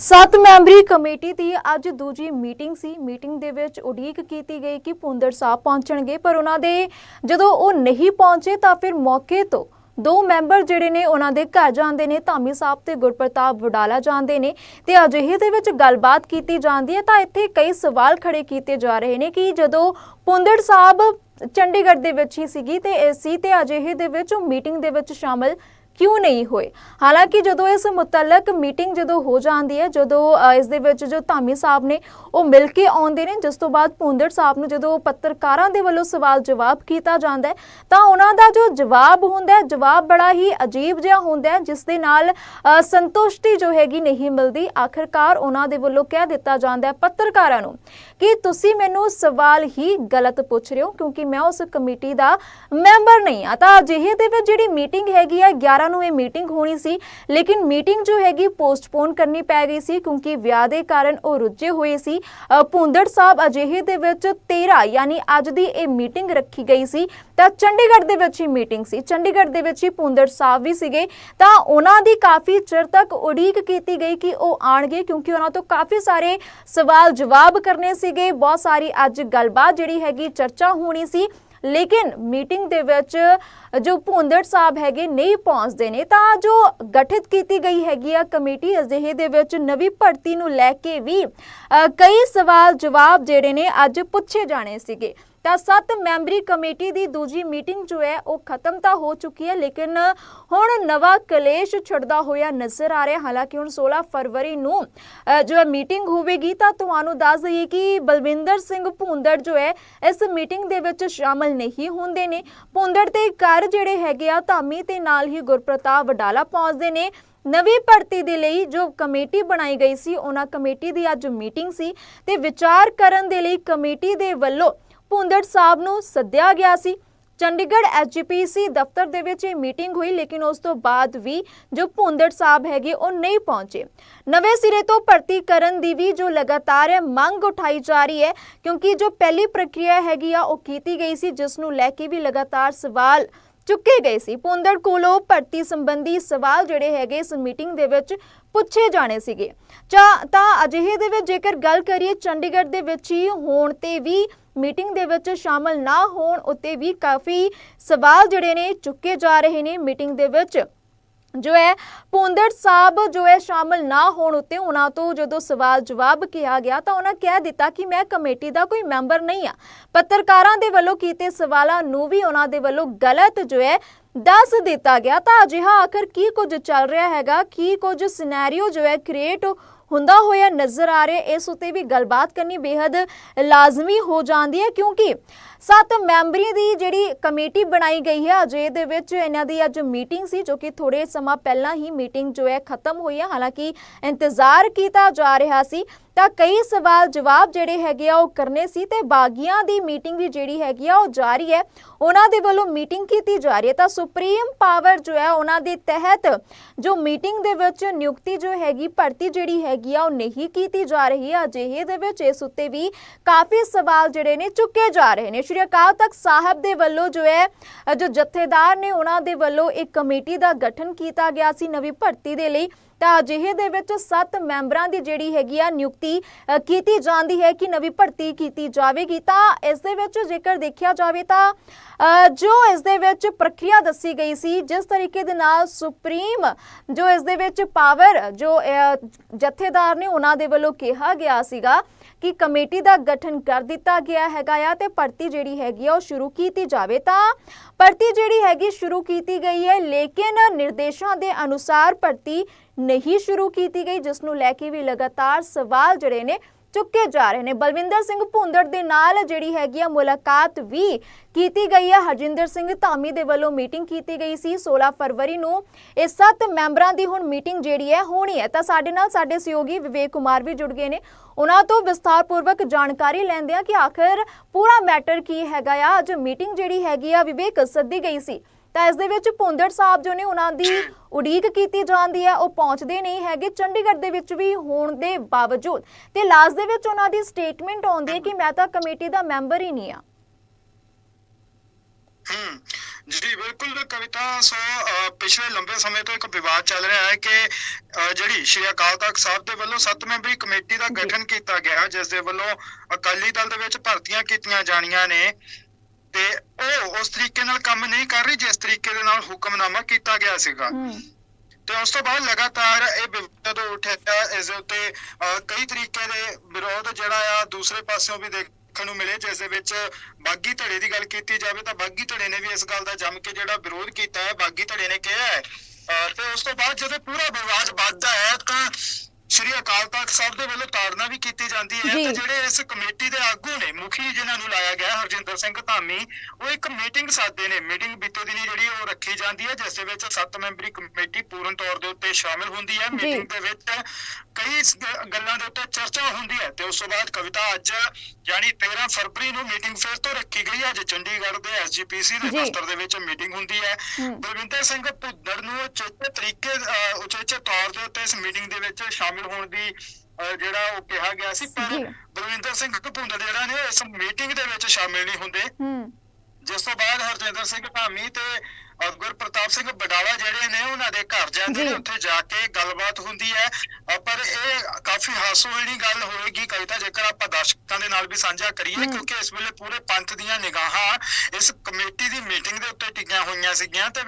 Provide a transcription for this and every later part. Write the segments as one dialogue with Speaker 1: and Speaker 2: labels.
Speaker 1: ਸੱਤ memory committee ਦੀ ਅੱਜ ਦੂਜੀ ਮੀਟਿੰਗ ਸੀ। ਮੀਟਿੰਗ ਦੇ ਵਿੱਚ ਉਡੀਕ ਕੀਤੀ ਗਈ ਕਿ ਪੁੰਦਰ ਸਾਹਿਬ ਪਹੁੰਚਣਗੇ, ਪਰ ਉਹਨਾਂ ਦੇ ਜਦੋਂ ਉਹ ਨਹੀਂ ਪਹੁੰਚੇ ਤਾਂ ਫਿਰ ਮੌਕੇ ਤੋਂ ਦੋ ਮੈਂਬਰ ਜਿਹੜੇ ਨੇ ਉਹਨਾਂ ਦੇ ਘਰ ਜਾਂਦੇ ਨੇ, ਧਾਮੀ ਸਾਹਿਬ ਤੇ ਗੁਰਪ੍ਰਤਾਪ ਵਡਾਲਾ ਜਾਂਦੇ ਨੇ ਤੇ ਅਜਿਹੇ ਦੇ ਵਿੱਚ ਗੱਲਬਾਤ ਕੀਤੀ ਜਾਂਦੀ ਹੈ ਤਾਂ ਇੱਥੇ ਕਈ ਸਵਾਲ ਖੜੇ ਕੀਤੇ ਜਾ ਰਹੇ ਨੇ ਕਿ ਜਦੋਂ ਪੁੰਦੜ ਸਾਹਿਬ ਚੰਡੀਗੜ੍ਹ ਦੇ ਵਿੱਚ ਹੀ ਸੀਗੀ ਤੇ ਸੀ ਤੇ ਅਜਿਹੇ ਦੇ ਵਿੱਚ ਉਹ ਮੀਟਿੰਗ ਦੇ ਵਿੱਚ ਸ਼ਾਮਲ ਕਿਉਂ ਨਹੀਂ ਹੋਏ? ਹਾਲਾਂਕਿ ਜਦੋਂ ਇਸ ਮੁਤਲਕ ਮੀਟਿੰਗ ਜਦੋਂ ਹੋ ਜਾਂਦੀ ਹੈ ਜਦੋਂ ਅ, ਇਸ ਦੇ ਵਿੱਚ ਜੋ ਧਾਮੀ ਸਾਹਿਬ ਨੇ ਉਹ ਮਿਲ ਕੇ ਆਉਂਦੇ ਨੇ ਜਿਸ ਤੋਂ ਬਾਅਦ ਪੁੰਦੜ ਸਾਹਿਬ ਨੂੰ ਜਦੋਂ ਪੱਤਰਕਾਰਾਂ ਦੇ ਵੱਲੋਂ ਸਵਾਲ ਜਵਾਬ ਕੀਤਾ ਜਾਂਦਾ ਹੈ ਤਾਂ ਉਹਨਾਂ ਦਾ ਜੋ ਜਵਾਬ ਹੁੰਦਾ ਹੈ ਜਵਾਬ ਬੜਾ ਹੀ ਅਜੀਬ ਜਿਹਾ ਹੁੰਦਾ ਹੈ ਜਿਸ ਦੇ ਨਾਲ ਸੰਤੁਸ਼ਟੀ ਜੋ ਹੈਗੀ ਨਹੀਂ ਮਿਲਦੀ। ਆਖਰਕਾਰ ਉਹਨਾਂ ਦੇ ਵੱਲੋਂ ਕਹਿ ਦਿੱਤਾ ਜਾਂਦਾ ਹੈ ਪੱਤਰਕਾਰਾਂ ਨੂੰ ਕਿ ਤੁਸੀਂ ਮੈਨੂੰ ਸਵਾਲ ਹੀ ਗਲਤ ਪੁੱਛ ਰਹੇ ਹੋ ਕਿਉਂਕਿ ਮੈਂ ਉਸ ਕਮੇਟੀ ਦਾ ਮੈਂਬਰ ਨਹੀਂ ਆ ਤਾਂ ਅਜਿਹੇ ਦੇ ਵਿੱਚ ਜਿਹੜੀ ਮੀਟਿੰਗ ਹੈਗੀ ਆ 11 ਨੂੰ ਇਹ ਮੀਟਿੰਗ ਹੋਣੀ ਸੀ ਲੇਕਿਨ ਮੀਟਿੰਗ ਜੋ ਹੈਗੀ ਪੋਸਟਪੋਨ ਕਰਨੀ ਪੈ ਗਈ ਸੀ ਕਿਉਂਕਿ ਵਿਆਹ ਦੇ ਕਾਰਨ ਉਹ ਰੁੱਝੇ ਹੋਏ ਸੀ। ਅ, ਭੁੰਦੜ ਸਾਹਿਬ ਅਜਿਹੇ ਦੇ ਵਿੱਚ 13 ਯਾਨੀ ਅੱਜ ਦੀ ਇਹ ਮੀਟਿੰਗ ਰੱਖੀ ਗਈ ਸੀ ਤਾਂ ਚੰਡੀਗੜ੍ਹ ਦੇ ਵਿੱਚ ਹੀ ਮੀਟਿੰਗ ਸੀ। ਚੰਡੀਗੜ੍ਹ ਦੇ ਵਿੱਚ ਹੀ ਭੁੰਦੜ ਸਾਹਿਬ ਵੀ ਸੀਗੇ। ਤਾਂ ਉਹਨਾਂ ਦੀ ਕਾਫੀ ਚਿਰ ਤੱਕ ਉਡੀਕ ਕੀਤੀ ਗਈ ਕਿ ਉਹ ਆਣਗੇ ਕਿਉਂਕਿ ਉਹਨਾਂ ਤੋਂ ਕਾਫੀ ਸਾਰੇ ਸਵਾਲ ਜਵਾਬ ਕਰਨੇ ਸੀ। ਸੀਗੇ, ਬਹੁਤ ਸਾਰੀ ਅੱਜ ਗੱਲਬਾਤ ਜਿਹੜੀ ਹੈਗੀ, ਚਰਚਾ ਹੋਣੀ ਸੀ। ਲੇਕਿਨ ਮੀਟਿੰਗ ਦੇ ਵਿੱਚ ਜੋ ਭੁੰਦੜ ਸਾਹਿਬ ਹੈਗੇ, ਨਹੀਂ ਪਹੁੰਚਦੇ ਨੇ, ਤਾਂ ਜੋ ਗਠਿਤ ਕੀਤੀ ਗਈ ਹੈਗੀ ਆ ਕਮੇਟੀ ਅਜਿਹੇ ਦੇ ਵਿੱਚ ਨਵੀਂ ਭਰਤੀ ਨੂੰ ਲੈ ਕੇ ਵੀ ਕਈ ਸਵਾਲ ਜਵਾਬ ਜਿਹੜੇ ਨੇ ਅੱਜ ਪੁੱਛੇ ਜਾਣੇ ਸੀਗੇ। ਤਾਂ ਸੱਤ ਮੈਂਬਰੀ ਕਮੇਟੀ ਦੀ ਦੂਜੀ ਮੀਟਿੰਗ ਜੋ ਹੈ, ਉਹ ਖਤਮ ਤਾਂ ਹੋ ਚੁੱਕੀ ਹੈ, ਲੇਕਿਨ ਹੁਣ ਨਵਾਂ ਕਲੇਸ਼ ਛਿੜਦਾ ਹੋਇਆ ਨਜ਼ਰ ਆ ਰਿਹਾ ਹਾਲਾਂਕਿ ਹੁਣ 16 ਫਰਵਰੀ ਨੂੰ ਜੋ ਹੈ ਮੀਟਿੰਗ ਹੋਵੇਗੀ, ਤਾਂ ਤੁਹਾਨੂੰ ਦੱਸ ਦਈਏ ਕਿ ਬਲਵਿੰਦਰ ਸਿੰਘ ਭੁੰਦੜ ਜੋ ਹੈ, ਇਸ ਮੀਟਿੰਗ ਦੇ ਵਿੱਚ ਸ਼ਾਮਲ ਨਹੀਂ ਹੁੰਦੇ ਨੇ। ਭੁੰਦੜ ਤੇ ਘਰ ਜਿਹੜੇ ਹੈਗੇ ਆ, ਧਾਮੀ ਤੇ ਨਾਲ ਹੀ ਗੁਰਪ੍ਰਤਾਪ ਵਡਾਲਾ ਪਹੁੰਚਦੇ ਨੇ। ਨਵੀਂ ਭਰਤੀ ਦੇ ਲਈ ਜੋ ਕਮੇਟੀ ਬਣਾਈ ਗਈ ਸੀ, ਉਹਨਾਂ ਕਮੇਟੀ ਦੀ ਅੱਜ ਮੀਟਿੰਗ ਸੀ ਤੇ ਵਿਚਾਰ ਕਰਨ ਦੇ ਲਈ ਕਮੇਟੀ ਦੇ ਵੱਲੋਂ ਭੁੰਦੜ ਸਾਹਿਬ ਨੂੰ ਸੱਦਿਆ ਗਿਆ ਸੀ। ਚੰਡੀਗੜ੍ਹ ਐਸਜੀਪੀਸੀ ਦਫ਼ਤਰ ਦੇ ਵਿੱਚ ਇਹ ਮੀਟਿੰਗ ਹੋਈ, ਲੇਕਿਨ ਉਸ ਤੋਂ ਬਾਅਦ ਵੀ ਜੋ ਭੁੰਦੜ ਸਾਹਿਬ ਹੈਗੇ, ਉਹ ਨਹੀਂ ਪਹੁੰਚੇ। ਨਵੇਂ ਸਿਰੇ ਤੋਂ ਭਰਤੀ ਕਰਨ ਦੀ ਵੀ ਜੋ ਲਗਾਤਾਰ ਹੈ ਮੰਗ ਉਠਾਈ ਜਾ ਰਹੀ ਹੈ, ਕਿਉਂਕਿ ਜੋ ਪਹਿਲੀ ਪ੍ਰਕਿਰਿਆ ਹੈਗੀ ਆ, ਉਹ ਕੀਤੀ ਗਈ ਸੀ, ਜਿਸ ਨੂੰ ਲੈ ਕੇ ਵੀ ਲਗਾਤਾਰ ਸਵਾਲ ਚੁੱਕੇ ਗਏ ਸੀ। ਪੁੰਦੜ ਕੋਲੋਂ ਭਰਤੀ ਸੰਬੰਧੀ ਸਵਾਲ ਜਿਹੜੇ ਹੈਗੇ, ਇਸ ਮੀਟਿੰਗ ਦੇ ਵਿੱਚ ਪੁੱਛੇ ਜਾਣੇ ਸੀਗੇ। ਚਾ- ਤਾਂ ਅਜਿਹੇ ਦੇ ਵਿੱਚ ਜੇਕਰ ਗੱਲ ਕਰੀਏ, ਚੰਡੀਗੜ੍ਹ ਦੇ ਵਿੱਚ ਹੀ ਹੋਣ ਤੇ ਵੀ ਮੀਟਿੰਗ ਦੇ ਵਿੱਚ ਸ਼ਾਮਲ ਨਾ ਹੋਣ ਉੱਤੇ ਵੀ ਕਾਫੀ ਸਵਾਲ ਜਿਹੜੇ ਨੇ ਚੁੱਕੇ ਜਾ ਰਹੇ ਨੇ ਮੀਟਿੰਗ ਦੇ ਵਿੱਚ। ਜੋ ਹੈ ਪੁੰਦੜ ਸਾਹਿਬ ਜੋ ਹੈ ਸ਼ਾਮਲ ਨਾ ਹੋਣ ਉੱਤੇ ਉਹਨਾਂ ਤੋਂ ਜਦੋਂ ਸਵਾਲ ਜਵਾਬ ਕਿਹਾ ਗਿਆ ਤਾਂ ਉਹਨਾਂ ਕਹਿ ਦਿੱਤਾ ਕਿ ਮੈਂ ਕਮੇਟੀ ਦਾ ਕੋਈ ਮੈਂਬਰ ਨਹੀਂ ਆ ਪੱਤਰਕਾਰਾਂ ਦੇ ਵੱਲੋਂ ਕੀਤੇ ਸਵਾਲਾਂ ਨੂੰ ਵੀ ਉਹਨਾਂ ਦੇ ਵੱਲੋਂ ਗਲਤ ਜੋ ਹੈ ਦੱਸ ਦਿੱਤਾ ਗਿਆ ਤਾਂ ਅਜਿਹਾ ਆਖਰ ਕੀ ਕੁਝ ਚੱਲ ਰਿਹਾ ਹੈਗਾ, ਕੀ ਕੁਝ ਸਿਨੈਰੀਓ ਜੋ ਹੈ ਕ੍ਰੀਏਟ ਹੁੰਦਾ ਹੋਇਆ ਨਜ਼ਰ ਆ ਰਿਹਾ, ਇਸ ਉਤੇ ਵੀ ਗੱਲਬਾਤ ਕਰਨੀ ਬੇहद ਲਾਜ਼ਮੀ ਹੋ ਜਾਂਦੀ ਹੈ, ਕਿਉਂਕਿ ਸੱਤ ਮੈਂਬਰੀ ਦੀ ਜਿਹੜੀ ਕਮੇਟੀ ਬਣਾਈ ਗਈ ਹੈ, ਅਜੇ ਦੇ ਵਿੱਚ ਇਹਨਾਂ ਦੀ ਅੱਜ ਮੀਟਿੰਗ ਸੀ, ਜੋ ਕਿ ਥੋੜੇ ਸਮਾਂ ਪਹਿਲਾਂ ਹੀ ਮੀਟਿੰਗ ਜੋ ਹੈ ਖਤਮ ਹੋਈ ਹੈ। ਹਾਲਾਂਕਿ ਇੰਤਜ਼ਾਰ ਕੀਤਾ ਜਾ ਰਿਹਾ ਸੀ, ਤਾਂ ਕਈ ਸਵਾਲ ਜਵਾਬ ਜਿਹੜੇ ਹੈਗੇ ਆ, ਉਹ ਕਰਨੇ ਸੀ ਤੇ ਬਾਗੀਆਂ ਦੀ ਮੀਟਿੰਗ ਵੀ ਜਿਹੜੀ ਹੈਗੀ ਆ, ਉਹ ਜਾਰੀ ਹੈ। ਉਹਨਾਂ ਦੇ ਵੱਲੋਂ ਮੀਟਿੰਗ ਕੀਤੀ ਜਾ ਰਹੀ ਹੈ। ਤਾਂ ਸੁਪਰੀਮ ਪਾਵਰ ਜੋ ਹੈ, ਉਹਨਾਂ ਦੇ ਤਹਿਤ ਜੋ ਮੀਟਿੰਗ ਦੇ ਵਿੱਚ ਨਿਯੁਕਤੀ ਜੋ ਹੈਗੀ, ਭਰਤੀ ਜਿਹੜੀ ਹੈਗੀ ਆ, ਉਹ ਨਹੀਂ ਕੀਤੀ ਜਾ ਰਹੀ। ਹੈ ਅਜਿਹੇ ਦੇ ਵਿੱਚ ਇਸ ਉੱਤੇ ਵੀ ਕਾਫੀ ਸਵਾਲ ਜਿਹੜੇ ਨੇ ਚੁੱਕੇ ਜਾ ਰਹੇ ਨੇ। ਸ਼੍ਰੀ ਅਕਾਲ ਤਖਤ ਸਾਹਿਬ ਦੇ ਵੱਲੋਂ ਜੋ ਹੈ ਜੋ ਜਥੇਦਾਰ ਨੇ ਉਹਨਾਂ ਦੇ ਵੱਲੋਂ ਇੱਕ ਕਮੇਟੀ ਦਾ ਗਠਨ ਕੀਤਾ ਗਿਆ ਸੀ ਨਵੀਂ ਭਰਤੀ ਦੇ ਲਈ। ਤਾਂ ਅਜਿਹੇ ਦੇ ਵਿੱਚ ਸੱਤ ਮੈਂਬਰਾਂ ਦੀ ਜਿਹੜੀ ਹੈਗੀ ਆ ਨਿਯੁਕਤੀ ਕੀਤੀ ਜਾਂਦੀ ਹੈ ਕਿ ਨਵੀਂ ਭਰਤੀ ਕੀਤੀ ਜਾਵੇਗੀ। ਤਾਂ ਇਸ ਦੇ ਵਿੱਚ ਜੇਕਰ ਦੇਖਿਆ ਜਾਵੇ ਤਾਂ ਜੋ ਇਸ ਦੇ ਵਿੱਚ ਪ੍ਰਕਿਰਿਆ ਦੱਸੀ ਗਈ ਸੀ ਜਿਸ ਤਰੀਕੇ ਦੇ ਨਾਲ ਸੁਪਰੀਮ ਜੋ ਇਸ ਦੇ ਵਿੱਚ ਪਾਵਰ ਜੋ ਅ, ਜਥੇਦਾਰ ਨੇ ਉਹਨਾਂ ਦੇ ਵੱਲੋਂ ਕਿਹਾ ਗਿਆ ਸੀਗਾ ਕਿ ਕਮੇਟੀ ਦਾ ਗਠਨ ਕਰ ਦਿੱਤਾ ਗਿਆ ਹੈਗਾ ਆ ਤੇ ਭਰਤੀ ਜਿਹੜੀ ਹੈਗੀ ਆ ਉਹ ਸ਼ੁਰੂ ਕੀਤੀ ਜਾਵੇ ਤਾਂ ਭਰਤੀ ਜਿਹੜੀ ਹੈਗੀ ਸ਼ੁਰੂ ਕੀਤੀ ਗਈ ਹੈ, ਲੇਕਿਨ ਨਿਰਦੇਸ਼ਾਂ ਦੇ ਅਨੁਸਾਰ ਭਰਤੀ ਨਹੀਂ ਸ਼ੁਰੂ ਕੀਤੀ ਗਈ, ਜਿਸ ਨੂੰ ਲੈ ਕੇ ਵੀ ਲਗਾਤਾਰ ਸਵਾਲ ਜਿਹੜੇ ਨੇ ਚੁੱਕੇ ਜਾ ਰਹੇ ਨੇ। ਬਲਵਿੰਦਰ ਸਿੰਘ ਭੁੰਦੜ ਦੇ ਨਾਲ ਜਿਹੜੀ ਹੈਗੀ ਆ ਮੁਲਾਕਾਤ ਵੀ ਕੀਤੀ ਗਈ ਹੈ ਹਰਜਿੰਦਰ ਸਿੰਘ ਧਾਮੀ ਦੇ ਵੱਲੋਂ ਮੀਟਿੰਗ ਕੀਤੀ ਗਈ ਸੀ 16 ਫਰਵਰੀ ਨੂੰ। ਇਹ ਸੱਤ ਮੈਂਬਰਾਂ ਦੀ ਹੁਣ ਮੀਟਿੰਗ ਜਿਹੜੀ ਹੈ ਹੋਣੀ ਹੈ। ਤਾਂ ਸਾਡੇ ਨਾਲ ਸਾਡੇ ਸਹਿਯੋਗੀ ਵਿਵੇਕ ਕੁਮਾਰ ਵੀ ਜੁੜ ਗਏ ਨੇ। ਉਹਨਾਂ ਤੋਂ ਵਿਸਥਾਰਪੂਰਵਕ ਜਾਣਕਾਰੀ ਲੈਂਦੇ ਆ ਕਿ ਆਖਰ ਪੂਰਾ ਮੈਟਰ ਕੀ ਹੈਗਾ ਆ। ਅੱਜ ਮੀਟਿੰਗ ਜਿਹੜੀ ਹੈਗੀ ਆ ਵਿਵੇਕ ਸੱਦੀ ਗਈ ਸੀ। ਤਾਂ ਇਸ ਦੇ ਵਿੱਚ ਭੁੰਦੜ ਸਾਹਿਬ ਜੋ ਨੇ ਉਹਨਾਂ ਦੀ ਉਡੀਕ ਕੀਤੀ ਜਾਂਦੀ ਹੈ ਉਹ ਪਹੁੰਚਦੇ ਨਹੀਂ ਹੈਗੇ। ਚੰਡੀਗੜ੍ਹ ਦੇ ਵਿੱਚ ਵੀ ਹੋਣ ਦੇ ਬਾਵਜੂਦ ਤੇ ਲਾਸਟ ਦੇ ਵਿੱਚ ਉਹਨਾਂ ਦੀ ਸਟੇਟਮੈਂਟ ਆਉਂਦੀ ਹੈ ਕਿ ਮੈਂ ਤਾਂ ਕਮੇਟੀ ਦਾ ਮੈਂਬਰ ਹੀ ਨਹੀਂ ਆ
Speaker 2: ਜੀ ਬਿਲਕੁਲ ਕਵਿਤਾ ਸੋ ਪਿਛਲੇ ਲੰਬੇ ਸਮੇਂ ਤੋਂ ਇੱਕ ਵਿਵਾਦ ਚੱਲ ਰਿਹਾ ਹੈ ਕਿ ਜਿਹੜੀ ਸ਼੍ਰੀ ਅਕਾਲ ਤਖਤ ਸਾਹਿਬ ਦੇ ਵੱਲੋਂ ਸੱਤ ਮੈਂਬਰੀ ਕਮੇਟੀ ਦਾ। ਗਠਨ ਕੀਤਾ ਗਿਆ ਜਿਸ ਦੇ ਵੱਲੋਂ ਅਕਾਲੀ ਦਲ ਦੇ ਵਿੱਚ ਭਰਤੀਆਂ ਕੀਤੀਆਂ ਜਾਣੀਆਂ ਨੇ। ਤੇ ਉਹ ਉਸ ਤਰੀਕੇ ਨਾਲ ਕੰਮ ਨਹੀਂ ਕਰ ਰਹੀ ਜਿਸ ਤਰੀਕੇ ਦੇ ਨਾਲ ਹੁਕਮਨਾਮਾ ਕੀਤਾ ਗਿਆ ਸੀਗਾ। ਤੇ ਉਸ ਤੋਂ ਬਾਅਦ ਲਗਾਤਾਰ ਇਹ ਵਿਵਾਦ ਉੱਠਿਆ ਇਸ ਦੇ ਉੱਤੇ ਕਈ ਤਰੀਕੇ ਦੇ ਵਿਰੋਧ ਜਿਹੜਾ ਆ ਦੂਸਰੇ ਪਾਸਿਓਂ ਵੀ ਦੇਖਣ ਨੂੰ ਮਿਲੇ ਜਿਸ ਦੇ ਵਿੱਚ ਬਾਗੀ ਧੜੇ ਦੀ ਗੱਲ ਕੀਤੀ ਜਾਵੇ ਤਾਂ ਬਾਗੀ ਧੜੇ ਨੇ ਵੀ ਇਸ ਗੱਲ ਦਾ ਜੰਮ ਕੇ ਜਿਹੜਾ ਵਿਰੋਧ ਕੀਤਾ ਹੈ ਬਾਗੀ ਧੜੇ ਨੇ ਕਿਹਾ ਹੈ। ਤੇ ਉਸ ਤੋਂ ਬਾਅਦ ਜਦੋਂ ਪੂਰਾ ਵਿਵਾਦ ਵੱਧਦਾ ਹੈ ਤਾਂ ਸ਼੍ਰੀ ਅਕਾਲ ਤਖਤ ਸਾਹਿਬ ਦੇ ਵੱਲੋਂ ਤਾੜਨਾ ਵੀ ਕੀਤੀ ਜਾਂਦੀ ਹੈ। ਤੇ ਜਿਹੜੇ ਇਸ ਕਮੇਟੀ ਦੇ ਆਗੂ ਨੇ ਮੁਖੀ ਜਿਨ੍ਹਾਂ ਨੂੰ ਲਾਇਆ ਗਿਆ ਹਰਜਿੰਦਰ ਸਿੰਘ ਧਾਮੀ ਉਹ ਇੱਕ ਮੀਟਿੰਗ ਸਾਦੇ ਨੇ ਮੀਟਿੰਗ ਬੀਤੇ ਦਿਨੀ ਜਿਹੜੀ ਉਹ ਰੱਖੀ ਜਾਂਦੀ ਹੈ ਜਿਸ ਦੇ ਵਿੱਚ ਸੱਤ ਮੈਂਬਰੀ ਕਮੇਟੀ ਪੂਰਨ ਤੌਰ ਦੇ ਉੱਤੇ ਸ਼ਾਮਿਲ ਹੁੰਦੀ ਹੈ। ਮੀਟਿੰਗ ਦੇ ਵਿੱਚ ਕਈ ਗੱਲਾਂ ਦੇ ਉੱਤੇ ਚਰਚਾ ਹੁੰਦੀ ਹੈ ਤੇ ਉਸ ਤੋਂ ਬਾਅਦ ਕਵਿਤਾ ਅੱਜ ਯਾਨੀ 13 ਫਰਵਰੀ ਨੂੰ ਮੀਟਿੰਗ ਫਿਰ ਤੋਂ ਰੱਖੀ ਗਈ ਹੈ ਅੱਜ ਚੰਡੀਗੜ੍ਹ ਦੇ ਐਸਜੀਪੀਸੀ ਦੇ। ਦਫ਼ਤਰ ਦੇ ਵਿੱਚ ਮੀਟਿੰਗ ਹੁੰਦੀ ਹੈ। ਬਲਵਿੰਦਰ ਸਿੰਘ ਭੁੱਦੜ ਨੂੰ ਉਚੇਚੇ ਤਰੀਕੇ ਉਚੇਚੇ ਤੌਰ ਦੇ ਉੱਤੇ ਇਸ ਮੀਟਿੰਗ ਦੇ ਵਿੱਚ ਸ਼ਾਮਿਲ ਹੋਣ ਦੀ ਜਿਹੜਾ ਉਹ ਕਿਹਾ ਗਿਆ ਸੀ ਪਰ। ਬਲਵਿੰਦਰ ਸਿੰਘ ਭੁੱਦੜ ਜਿਹੜਾ ਨੇ ਇਸ ਮੀਟਿੰਗ ਦੇ ਵਿੱਚ ਸ਼ਾਮਿਲ ਨਹੀਂ ਹੁੰਦੇ
Speaker 1: ਹੂੰ
Speaker 2: ਜਿਸ ਤੋਂ ਬਾਅਦ ਹਰਜਿੰਦਰ ਸਿੰਘ ਧਾਮੀ ਤੇ ਅਹ, ਗੁਰਪ੍ਰਤਾਪ ਸਿੰਘ ਬਡਾਲਾ ਜਿਹੜੇ ਨੇ ਉਹਨਾਂ ਦੇ ਘਰ ਜਾਂਦੇ ਨੇ। ਉੱਥੇ ਜਾ ਕੇ ਗੱਲਬਾਤ ਹੁੰਦੀ ਹੈ ਪਰ ਇਹ ਕਾਫੀ ਹਾਸੋਹੀਣੀ ਗੱਲ ਹੋਏਗੀ ਕਵਿਤਾ ਜੇਕਰ ਆਪਾਂ ਦਰਸ਼ਕਾਂ ਦੇ ਨਾਲ ਵੀ ਸਾਂਝਾ ਕਰੀਏ। ਕਿਉਂਕਿ ਇਸ ਵੇਲੇ ਪੂਰੇ ਪੰਥ ਦੀਆਂ ਨਿਗਾਹਾਂ ਇਸ ਕਮੇਟੀ ਦੀ ਮੀਟਿੰਗ ਦੇ ਉੱਤੇ ਟਿਕੀਆਂ ਹੋਈਆਂ ਸੀਗੀਆਂ ਤੇ